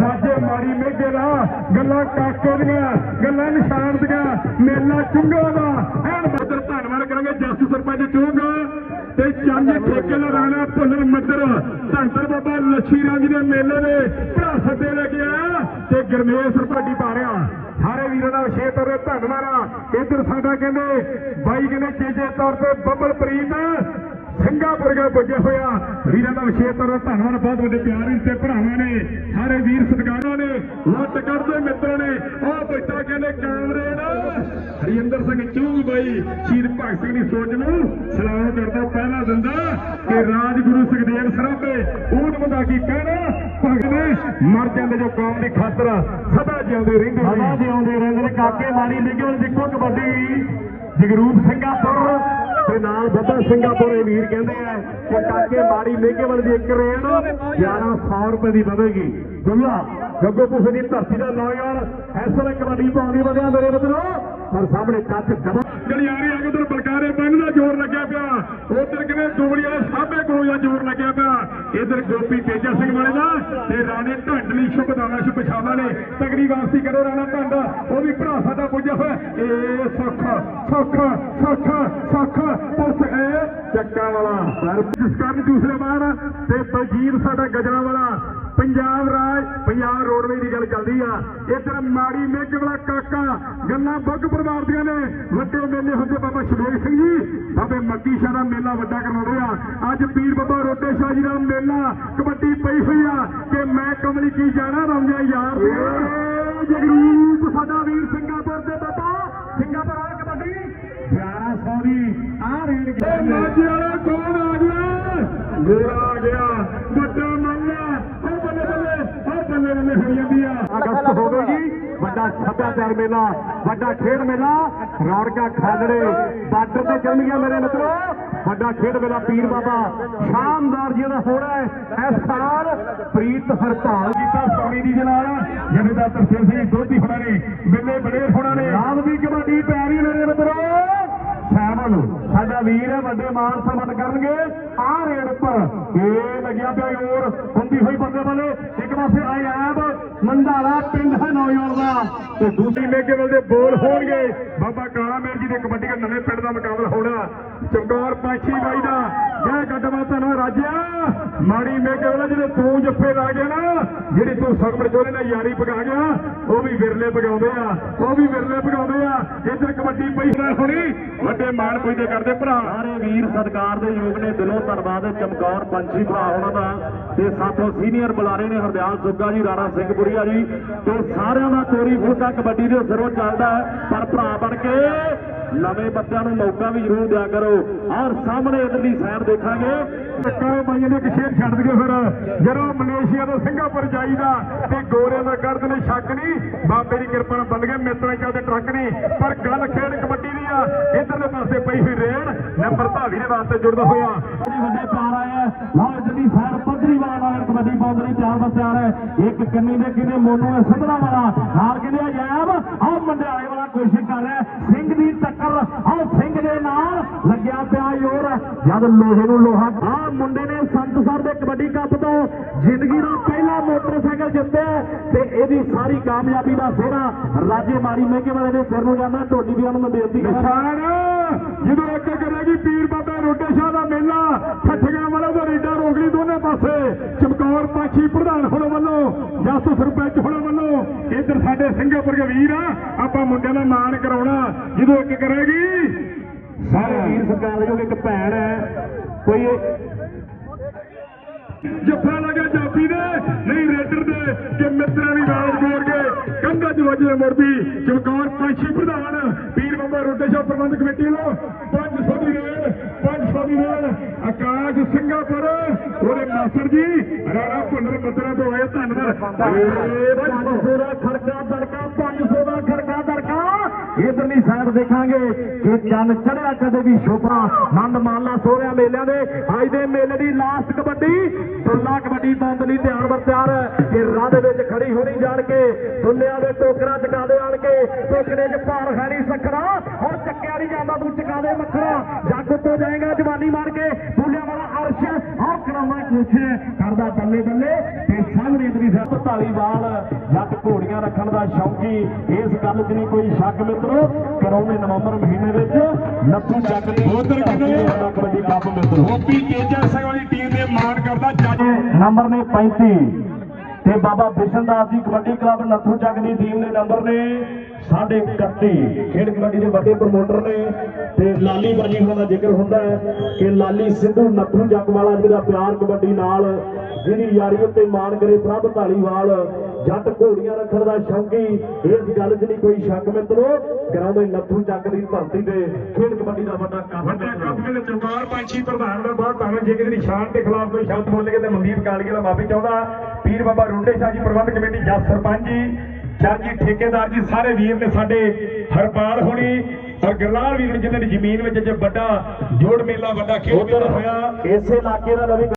ਰਾਜੇ ਮਾਰੀ ਮੇਗੇ ਦਾ ਗੱਲਾਂ ਕਾਕੇ ਦੀਆਂ ਗੱਲਾਂ ਨਿਸ਼ਾਨ ਦੀਆਂ ਮੇਲਾ ਚੁੰਗਾ ਦਾ ਐਨ ਬਦਰ ਧੰਨਵਾਦ ਕਰਾਂਗੇ ਤੇ ਚੰਦ ਠੇਕੇ ਲਗਾਣਾ ਭੁੱਲਰ ਮੱਦਰ। ਧੰਤਰ ਬਾਬਾ ਲੱਛੀ ਰੰਗ ਦੇ ਮੇਲੇ ਦੇ ਭਰਾ ਸੱਦੇ ਲੈ ਕੇ ਆਇਆ ਤੇ ਗਰਮੇਸ਼ ਸਰਪਾਟੀ ਪਾ ਰਿਹਾ। ਸਾਰੇ ਵੀਰਾਂ ਦਾ ਵਿਸ਼ੇਸ਼ ਤੌਰ ਤੇ ਧੰਨਵਾਦ ਆ। ਸਾਡਾ ਕਹਿੰਦੇ ਬਾਈ ਕਹਿੰਦੇ ਚੇਚੇ ਤੌਰ ਤੇ ਬੱਬਲ ਪ੍ਰੀਤ ਸਿੰਗਾਪੁਰ ਕੇ ਪੁੱਜੇ ਹੋਇਆ। ਵੀਰਾਂ ਦਾ ਵਿਸ਼ੇਸ਼ ਤੌਰ ਤੇ ਧੰਨਵਾਦ, ਬਹੁਤ ਵੱਡੇ ਪਿਆਰੀ ਤੇ ਭਰਾਵਾਂ ਨੇ, ਸਾਰੇ ਵੀਰ ਸਤਿਕਾਰਾਂ ਨੇ, ਲੱਤ ਕਰਦੇ ਮਿੱਤਰਾਂ ਨੇ। ਉਹ ਬੈਠਾ ਕਹਿੰਦੇ ਕਾਮਰੇਡ। ਹਰਿੰਦਰ ਸਿੰਘ ਚੂਹ ਬਾਈ, ਸ਼ਹੀਦ ਭਗਤ ਸਿੰਘ ਦੀ ਸੋਚ ਨੂੰ ਸਲਾਮ ਕਰਦਾ ਪਹਿਲਾ ਦਿੰਦਾ ਕਿ ਰਾਜਗੁਰੂ ਸੁਖਦੇਵ ਸਰਾਭੇ ਊਟ ਬੰਦਾ ਕੀ ਕਹਿਣਾ? ਭਗਤ ਨੇ ਮਰ ਜਾਂਦੇ ਜੋ ਕੌਮ ਦੀ ਖਾਤਰ, ਸਦਾ ਜਿਉਂਦੇ ਰਹਿੰਦੇ ਨੇ। ਸਦਾ ਜਿਉਂਦੇ ਰਹਿੰਦੇ ਨੇ। ਕਾਕੇ ਮਾਰੀ ਲਿਖਿਓ ਦੇਖੋ ਕਬੱਡੀ। ਜਗਰੂਪ ਸਿੰਘਾਪੁਰ ਤੇ ਨਾਲ ਬੱਬਾ ਸਿੰਘਾਪੁਰ ਇਹ ਵੀਰ ਕਹਿੰਦੇ ਆ ਕਿ ਕਾਕੇ ਮਾੜੀ ਮੇਘੇਵਲ ਦੀ ਇੱਕ ਰੇਡ 1100 ਰੁਪਏ ਦੀ ਵਧੇਗੀ। ਦੁੱਲਾ ਗੱਗੋ ਪੁੱਛ ਦੀ ਧਰਤੀ ਦਾ ਨੌਜਵਾਨ ਇਸ ਵੇਲੇ ਕਬੱਡੀ ਪਾਉਂਦੀ ਵਧਿਆ ਮੇਰੇ ਮਿੱਤਰੋ। ਪਰ ਸਾਹਮਣੇ ਕੱਚ ਡਬਲ ਗਲਿਆਰੀ ਆ ਉਧਰ ਬਲਕਾਰੇ ਬੰਨ ਦਾ ਜ਼ੋਰ ਲੱਗਿਆ ਪਿਆ। ਉਧਰ ਕਿਵੇਂ ਦੂਬੜੀ ਵਾਲੇ ਕੋਲ ਦਾ ਜ਼ੋਰ ਲੱਗਿਆ ਪਿਆ? ਇਧਰ ਗੋਪੀ ਤੇਜਾ ਸਿੰਘ ਵਾਲੇ ਦਾ ਤੇ ਰਾਣੇ ਢੰਡਲੀ ਸ਼ੁਭਦਾਨਾ ਸ਼ੁਭ ਨੇ। ਤਗੜੀ ਵਾਸੀ ਕਰੋ ਰਾਣਾ ਢੰਡ ਉਹ ਵੀ ਭਰਾ ਸਾਡਾ ਪੁੱਜਿਆ ਹੋਇਆ। ਏ ਸੁੱਖ ਸੁੱਖ ਸੁੱਖ ਸੁੱਖ। ਪੁੱਛ ਏ ਚੱਕਾ ਵਾਲਾ। ਪਰ ਜਿਸ ਕਰਨ ਦੂਸਰੇ ਬਾਹਰ ਤੇ ਬਲਜੀਤ ਸਾਡਾ ਗਜਰਾ ਵਾਲਾ। ਪੰਜਾਬ ਰਾਜ ਪੰਜਾਬ ਰੋਡਵੇ ਦੀ ਗੱਲ ਚੱਲਦੀ ਆ। ਇਧਰ ਮਾੜੀ ਮੇਘ ਵਾਲਾ ਕਾਕਾ ਗੱਲਾਂ ਬੱਗ ਪਰਿਵਾਰ ਦੀਆਂ ਨੇ। ਵੱਡੇ ਮੇਲੇ ਹੁੰਦੇ ਬਾਬਾ ਸ਼ਬੀਰ ਸਿੰਘ ਜੀ। ਬਾਬੇ ਮੱਕੀ ਸ਼ਾਹ ਦਾ ਮੇਲਾ ਵੱਡਾ ਕਰਵਾਉਂਦੇ ਆ। ਅੱਜ ਪੀਰ ਬਾਬਾ ਰੋਡੇ ਸ਼ਾਹ ਜੀ ਦਾ ਮੇਲਾ ਕਬੱਡੀ ਪਈ ਹੋਈ ਆ ਕਿ ਮੈਂ ਕਮਲੀ ਕੀ ਜਾਣਾ ਰੌਂਗਿਆ ਯਾਰ ਜਗਰੂਪ ਸਾਡਾ ਵੀਰ ਸਿੰਗਾਪੁਰ ਦੇ ਬਾਬਾ। ਸਿੰਗਾਪੁਰ ਆ ਕਬੱਡੀ। 1100 ਦੀ ਆ ਰੇਡ ਮਾਝੇ ਵਾਲਾ ਕੌਣ ਆ ਗਿਆ? ਗੋਰਾ ਆ ਗਿਆ ਵੱਡਾ ਮੱਲਾ ਉਹ ਬੱਲੇ ਬੱਲੇ ਉਹ ਬੱਲੇ ਬੱਲੇ ਹੋ ਜਾਂਦੀ ਆ ਅਗਸਤ ਹੋਵੇਗੀ ਵੱਡਾ ਸੱਭਿਆਚਾਰ ਮੇਲਾ, ਵੱਡਾ ਖੇਡ ਮੇਲਾ, ਰੌਣਕਾਂ ਖਾਲੜੇ ਬਾਰਡਰ ਤੇ ਚੱਲਣਗੀਆਂ ਮੇਰੇ ਮਿੱਤਰੋ। ਵੱਡਾ ਖੇਡ ਮੇਲਾ ਪੀਰ ਬਾਬਾ, ਸ਼ਾਨਦਾਰ ਜੀ ਦਾ ਹੋਣਾ ਹੈ, ਇਸ ਸਾਲ ਪ੍ਰੀਤ ਹਰਪਾਲ ਕੀਤਾ ਸੋਨੀ ਦੀ ਜਿਵੇਂ ਦਾ ਤਰਸੇਮ ਸਿੰਘ ਦੋਧੀ ਹੋਣਾ ਨੇ ਬਿੱਲੇ ਬੜੇ ਹੋਣਾ ਨੇ। ਰਾਮ ਦੀ ਕਬੱਡੀ ਰਹੀ ਮੇਰੇ ਮਿੱਤਰੋ। ਸੈਵਨ ਸਾਡਾ ਵੀਰ ਹੈ ਵੱਡੇ ਮਾਨ ਸਨਮਾਨ ਕਰਨਗੇ। ਆ ਰੇਡ ਉੱਪਰ ਇਹ ਲੱਗਿਆ ਪਿਆ ਹੋਰ ਹੁੰਦੀ ਹੋਈ ਬੰਦੇ ਵਾਲੇ। ਇੱਕ ਪਾਸੇ ਆਏ ਆਬ ਮੰਡਾਲਾ ਪਿੰਡ ਹੈ ਨੌਜਵਾਨ ਦਾ। ਤੇ ਦੂਸਰੀ ਮੇਗੇਵਲ ਦੇ ਬੋਲ ਹੋਣਗੇ। ਬਾਬਾ ਕਾਲਾ ਮੇਰ ਜੀ ਦੇ ਕਬੱਡੀ ਦੇ ਨਵੇਂ ਪਿੰਡ ਦਾ ਮੁਕਾਬਲਾ ਹੋਣਾ। ਚਮਕੌਰ ਪਾਛੀ ਬਾਈ ਦਾ। ਕਹਿ ਕੱਟਵਾ ਤੈਨੂੰ ਰਾਜਿਆ। ਮਾੜੀ ਮੇਕੇ ਵਾਲਾ ਜਿਹੜੇ ਤੂੰ ਜੱਫੇ ਲਾ ਗਿਆ ਨਾ, ਜਿਹੜੀ ਤੂੰ ਸਗਮੜ ਚੋਲੇ ਨਾਲ ਯਾਰੀ ਪਗਾ ਗਿਆ, ਉਹ ਵੀ ਵਿਰਲੇ ਪਗਾਉਂਦੇ ਆ, ਉਹ ਵੀ ਵਿਰਲੇ ਪਗਾਉਂਦੇ ਆ। ਇੱਧਰ ਕਬੱਡੀ ਪਈ ਹੋਣੀ, ਵੱਡੇ ਮਾਣ ਪੁੱਜਦੇ ਕਰਦੇ ਭਰਾ। ਸਾਰੇ ਵੀਰ ਸਤਿਕਾਰ ਦੇ ਯੋਗ ਨੇ, ਦਿਲੋਂ ਧੰਨਵਾਦ, ਚਮਕੌਰ ਪੰਛੀ ਭਰਾ ਉਹਨਾਂ ਦਾ। ਤੇ ਸਾਥੋਂ ਸੀਨੀਅਰ ਬੁਲਾਰੇ ਨੇ, ਹਰਦਿਆਲ ਸੁੱਗਾ ਜੀ, ਰਾਣਾ ਸਿੰਘਪੁਰੀਆ ਜੀ। ਤੇ ਸਾਰਿਆਂ ਦਾ ਚੋਰੀ ਫੁਲਕਾ ਕਬੱਡੀ ਦੇ ਸਿਰੋਂ ਚੱਲਦਾ ਪਰ ਭਰਾ ਬਣ ਕੇ ਨਵੇਂ ਬੱਚਿਆਂ ਨੂੰ ਮੌਕਾ ਵੀ ਜ਼ਰੂਰ ਦਿਆ ਕਰੋ। ਔਰ ਸਾਹਮਣੇ ਇਧਰਲੀ ਸਾਈਡ ਦੇਖਾਂਗੇ। ਕਾਲੇ ਬਾਈਆਂ ਨੇ ਇੱਕ ਸ਼ੇਰ ਛੱਡ ਦਈਏ ਫਿਰ। ਜਦੋਂ ਮਲੇਸ਼ੀਆ ਤੋਂ ਸਿੰਗਾਪੁਰ ਜਾਈਦਾ ਤੇ ਗੋਰਿਆਂ ਦਾ ਕਰਦੇ ਨੇ ਸ਼ੱਕ ਨਹੀਂ। ਬਾਬੇ ਦੀ ਕਿਰਪਾ ਨਾਲ ਬੰਦ ਗਏ ਮਿੱਤਰਾਂ ਚੱਲਦੇ ਟਰੱਕ ਨਹੀਂ ਪਰ ਗੱਲ ਖੇਡ ਕਬੱਡੀ ਦੀ ਆ। ਇਧਰਲੇ ਪਾਸੇ ਪਈ ਹੋਈ ਰੇਣ ਨੰਬਰ ਧਾਵੀ ਦੇ ਵਾਸਤੇ ਜੁੜਦਾ ਹੋਇਆ। ਵੱਡੇ ਪਿਆਰ ਆਇਆ ਲਓ ਇਧਰਲੀ ਸਾਈਡ ਪੱਧਰੀ ਵਾਲਾ ਨਾਲ ਕਬੱਡੀ ਤਿਆਰ ਬਸ ਤਿਆਰ ਹੈ। ਇੱਕ ਕੰਨੀ ਦੇ ਕਿਨੇ ਮੋਨੂ ਹੈ, ਸੰਧਣਾ ਵਾਲਾ। ਨਾਲ ਕਿਨੇ ਅਜਾਇਬ ਆਹ ਮੰਡਿਆਲੇ ਵਾਲਾ ਕੋਸ਼ਿਸ਼ ਕਰ ਰਿਹਾ ਹੈ। ਸਿੰਘ ਦੀ ਟੱਕਰ, ਆਹ ਸਿੰਘ ਦੇ ਨਾਲ ਲੱਗਿਆ ਪਿਆ ਜ਼ੋਰ। ਜਦ ਲੋਹੇ ਨੂੰ ਲੋਹਾ, ਆਹ ਮੁੰਡੇ ਨੇ ਸੰਤ ਸਰ ਦੇ ਕਬੱਡੀ ਕੱਪ ਤੋਂ ਜ਼ਿੰਦਗੀ ਦਾ ਪਹਿਲਾ ਮੋਟਰਸਾਈਕਲ ਜਿੱਤਿਆ ਤੇ ਇਹਦੀ ਸਾਰੀ ਕਾਮਯਾਬੀ ਦਾ ਸਿਹਰਾ ਰਾਜੇ ਮਾਰੀ ਮਹਿਕੇ ਵਾਲੇ ਦੇ ਸਿਰ ਨੂੰ ਜਾਂਦਾ। ਢੋਡੀ ਵੀ ਉਹਨਾਂ ਨੂੰ ਬੇਨਤੀ ਕਰਾਂ ਜਦੋਂ ਇੱਕ ਕਰੇਗੀ ਪੀਰ ਬਾਬਾ ਰੋਡੇ ਸ਼ਾਹ ਦਾ ਮੇਲਾ, ਠੱਠੀਆਂ ਵਾਲਾ ਦਾ ਰੀਡਾ ਰੋਗਲੀ ਦੋਨੇ ਪਾਸੇ ਪਾਛੀ ਪ੍ਰਧਾਨ ਹੁਣ ਵੱਲੋਂ ਜਸ ਸਰਪੰਚ ਹੁਣ ਵੱਲੋਂ ਇੱਧਰ ਸਾਡੇ ਸਿੰਘਾਪੁਰ ਦੇ ਵੀਰ ਆ ਆਪਾਂ ਮੁੰਡਿਆਂ ਦਾ ਮਾਣ ਕਰਾਉਣਾ ਜਦੋਂ ਇੱਕ ਕਰੇਗੀ। ਸਾਰੇ ਵੀਰ ਸਰਕਾਰ ਜੋ ਇੱਕ ਭੈਣ ਹੈ ਕੋਈ ਜੱਫਾ ਲੱਗਾ ਜਾਪੀ ਦੇ ਨਹੀਂ ਰੇਡਰ ਦੇ ਕਿ ਮਿੱਤਰਾਂ ਦੀ ਆਵਾਜ਼ ਗੋਰ ਕੇ ਕੰਧਾ ਚ ਵੱਜੇ ਮੁਰਦੀ ਚਮਕੌਰ ਪਾਛੀ ਪ੍ਰਧਾਨ ਪੀਰ ਬਾਬਾ ਰੋਡੇ ਸ਼ਾਹ ਪ੍ਰਬੰਧ ਕਮੇਟੀ ਵੱਲੋਂ 500 ਦੀ ਰੇਡ 500 ਦੀ ਰੇਡ ਆਕਾਸ਼ ਸਿੰਘਾਪੁਰ ਉਹਦੇ ਮਾਸਟਰ ਜੀ ਰਾਣਾ ਭੁੰਨਰ ਮਿੱਤਰਾਂ ਤੋਂ ਆਏ ਧੰਨਵਾਦ। ਇਹ 500 ਦਾ ਖੜਕਾ ਦੜਕਾ 500 ਦਾ ਖੜਕਾ ਦੜਕਾ। ਇਧਰਲੀ ਸਾਈਡ ਦੇਖਾਂਗੇ ਕਿ ਚੰਨ ਚੜਿਆ ਕਦੇ ਵੀ ਸ਼ੋਭਾ ਆਨੰਦ ਮਾਲਾ ਸੋਹਰਿਆ ਮੇਲਿਆਂ ਦੇ। ਅੱਜ ਦੇ ਮੇਲੇ ਦੀ ਲਾਸਟ ਕਬੱਡੀ ਦੁੱਲਾ ਕਬੱਡੀ ਪਾਉਣ ਲਈ ਤਿਆਰ ਬਰ ਤਿਆਰ ਹੈ। ਕਿ ਰਾਹ ਦੇ ਵਿੱਚ ਖੜੀ ਹੋਣੀ ਜਾਣ ਕੇ ਦੁੱਲਿਆਂ ਦੇ ਟੋਕਰਾ ਚਕਾ ਦੇ ਆਣ ਕੇ ਟੋਕਰੇ 'ਚ ਭਾਰ ਹੈ ਨਹੀਂ ਸਖਣਾ। ਹੁਣ ਜਾਂਦਾ ਤੂੰ ਚਕਾ ਦੇ ਮੱਖਣਾ ਜੱਗ ਉੱਤੋਂ ਜਾਏਗਾ ਜਵਾਨੀ ਮਾਰ ਕੇ। ਦੁੱਲਿਆਂ ਵਾਲਾ ਅਰਸ਼ ਆਹ ਕਰਾਉਣਾ ਕੁਛ ਕਰਦਾ ਬੱਲੇ ਬੱਲੇ। ਤੇ ਸਾਹਮਣੇ ਇਤਨੀ ਸਭ ਢਾਲੀਵਾਲ ਜੱਟ ਘੋੜੀਆਂ ਰੱਖਣ ਦਾ ਸ਼ੌਕੀ ਇਸ ਗੱਲ 'ਚ ਨਹੀਂ ਕੋਈ ਸ਼ੱਕ ਮਿੱਤਰੋ। ਕਰਾਉਣੇ ਨਵੰਬਰ ਮਹੀਨੇ ਵਿੱਚ। ਨੱਥੂ ਜੱਗ ਦੀ ਉੱਧਰ? ਵੱਡਾ ਕਬੱਡੀ ਕੱਪ ਮਿੱਤਰੋ। ਗੋਪੀ ਤੇਜਾ ਸਿੰਘ ਵਾਲੀ ਟੀਮ ਦੇ ਮਾਣ ਕਰਦਾ। ਜੱਜ ਨੰਬਰ ਨੇ 35 ਤੇ ਬਾਬਾ ਬਿਸ਼ਨਦਾਸ ਜੀ ਕਬੱਡੀ ਕਲੱਬ ਨੱਥੂ ਚੱਕ ਦੀ ਟੀਮ ਦੇ ਨੰਬਰ ਨੇ ਸਾਢੇ 31 ਖੇਡ ਕਬੱਡੀ ਦੇ ਵੱਡੇ ਪ੍ਰਮੋਟਰ ਨੇ ਤੇ ਲਾਲੀ ਬਾਜੀ ਹੋਣਾ ਦਾ ਜ਼ਿਕਰ ਹੁੰਦਾ ਹੈ ਕਿ ਲਾਲੀ ਸਿੱਧੂ ਨੱਥੂ ਚੱਕ ਵਾਲਾ ਜਿਹੜਾ ਪਿਆਰ ਕਬੱਡੀ ਨਾਲ ਜਿਹਦੀ ਯਾਰੀ ਉੱਤੇ ਮਾਣ ਕਰੇ ਪ੍ਰਭ ਢਾਲੀਵਾਲ ਜੱਟ ਘੋੜੀਆਂ ਰੱਖਣ ਦਾ ਸ਼ੌਕੀ ਇਸ ਗੱਲ 'ਚ ਨਹੀਂ ਕੋਈ ਸ਼ੱਕ ਮਿੱਤਰੋ। ਕਰਾਉਂਦੇ ਨੱਥੂ ਚੱਕ ਦੀ ਧਰਤੀ ਤੇ ਖੇਡ ਕਬੱਡੀ ਦਾ ਵੱਡਾ ਕੰਮ ਵੱਡਾ ਕੱਪ ਦੇ ਚਮਕਾਰ ਪੰਛੀ ਪ੍ਰਧਾਨ ਦਾ ਬਹੁਤ ਧੰਨਵਾਦ ਜੇ ਕਿਸੇ ਦੀ ਸ਼ਾਨ ਦੇ ਖਿਲਾਫ ਕੋਈ ਸ਼ਬਦ ਬੋਲੇਗੇ ਤੇ ਮਨਦੀਪ ਕਾਲਗੀ ਦਾ ਮਾਫੀ ਚਾਹੁੰਦਾ। ਪੀਰ ਬਾਬਾ ਰੋਡੇ ਸ਼ਾਹ ਜੀ ਪ੍ਰਬੰਧਕ ਕਮੇਟੀ ਜੱਜ ਸਰਪੰਚ ਜੀ ਚਰ ਜੀ ਠੇਕੇਦਾਰ ਜੀ ਸਾਰੇ ਵੀਰ ਨੇ ਸਾਡੇ ਹਰਪਾਲ ਹੋਣੀ ਔਰ ਗਰਲਾਲ ਵੀਰ ਨੇ ਜਿਨ੍ਹਾਂ ਦੀ ਜ਼ਮੀਨ ਵਿੱਚ ਅੱਜ ਵੱਡਾ ਜੋੜ ਮੇਲਾ ਵੱਡਾ ਖੇਡ ਮੇਲਾ ਹੋਇਆ। ਇਸੇ ਇਲਾਕੇ ਦਾ ਨਵੀਂ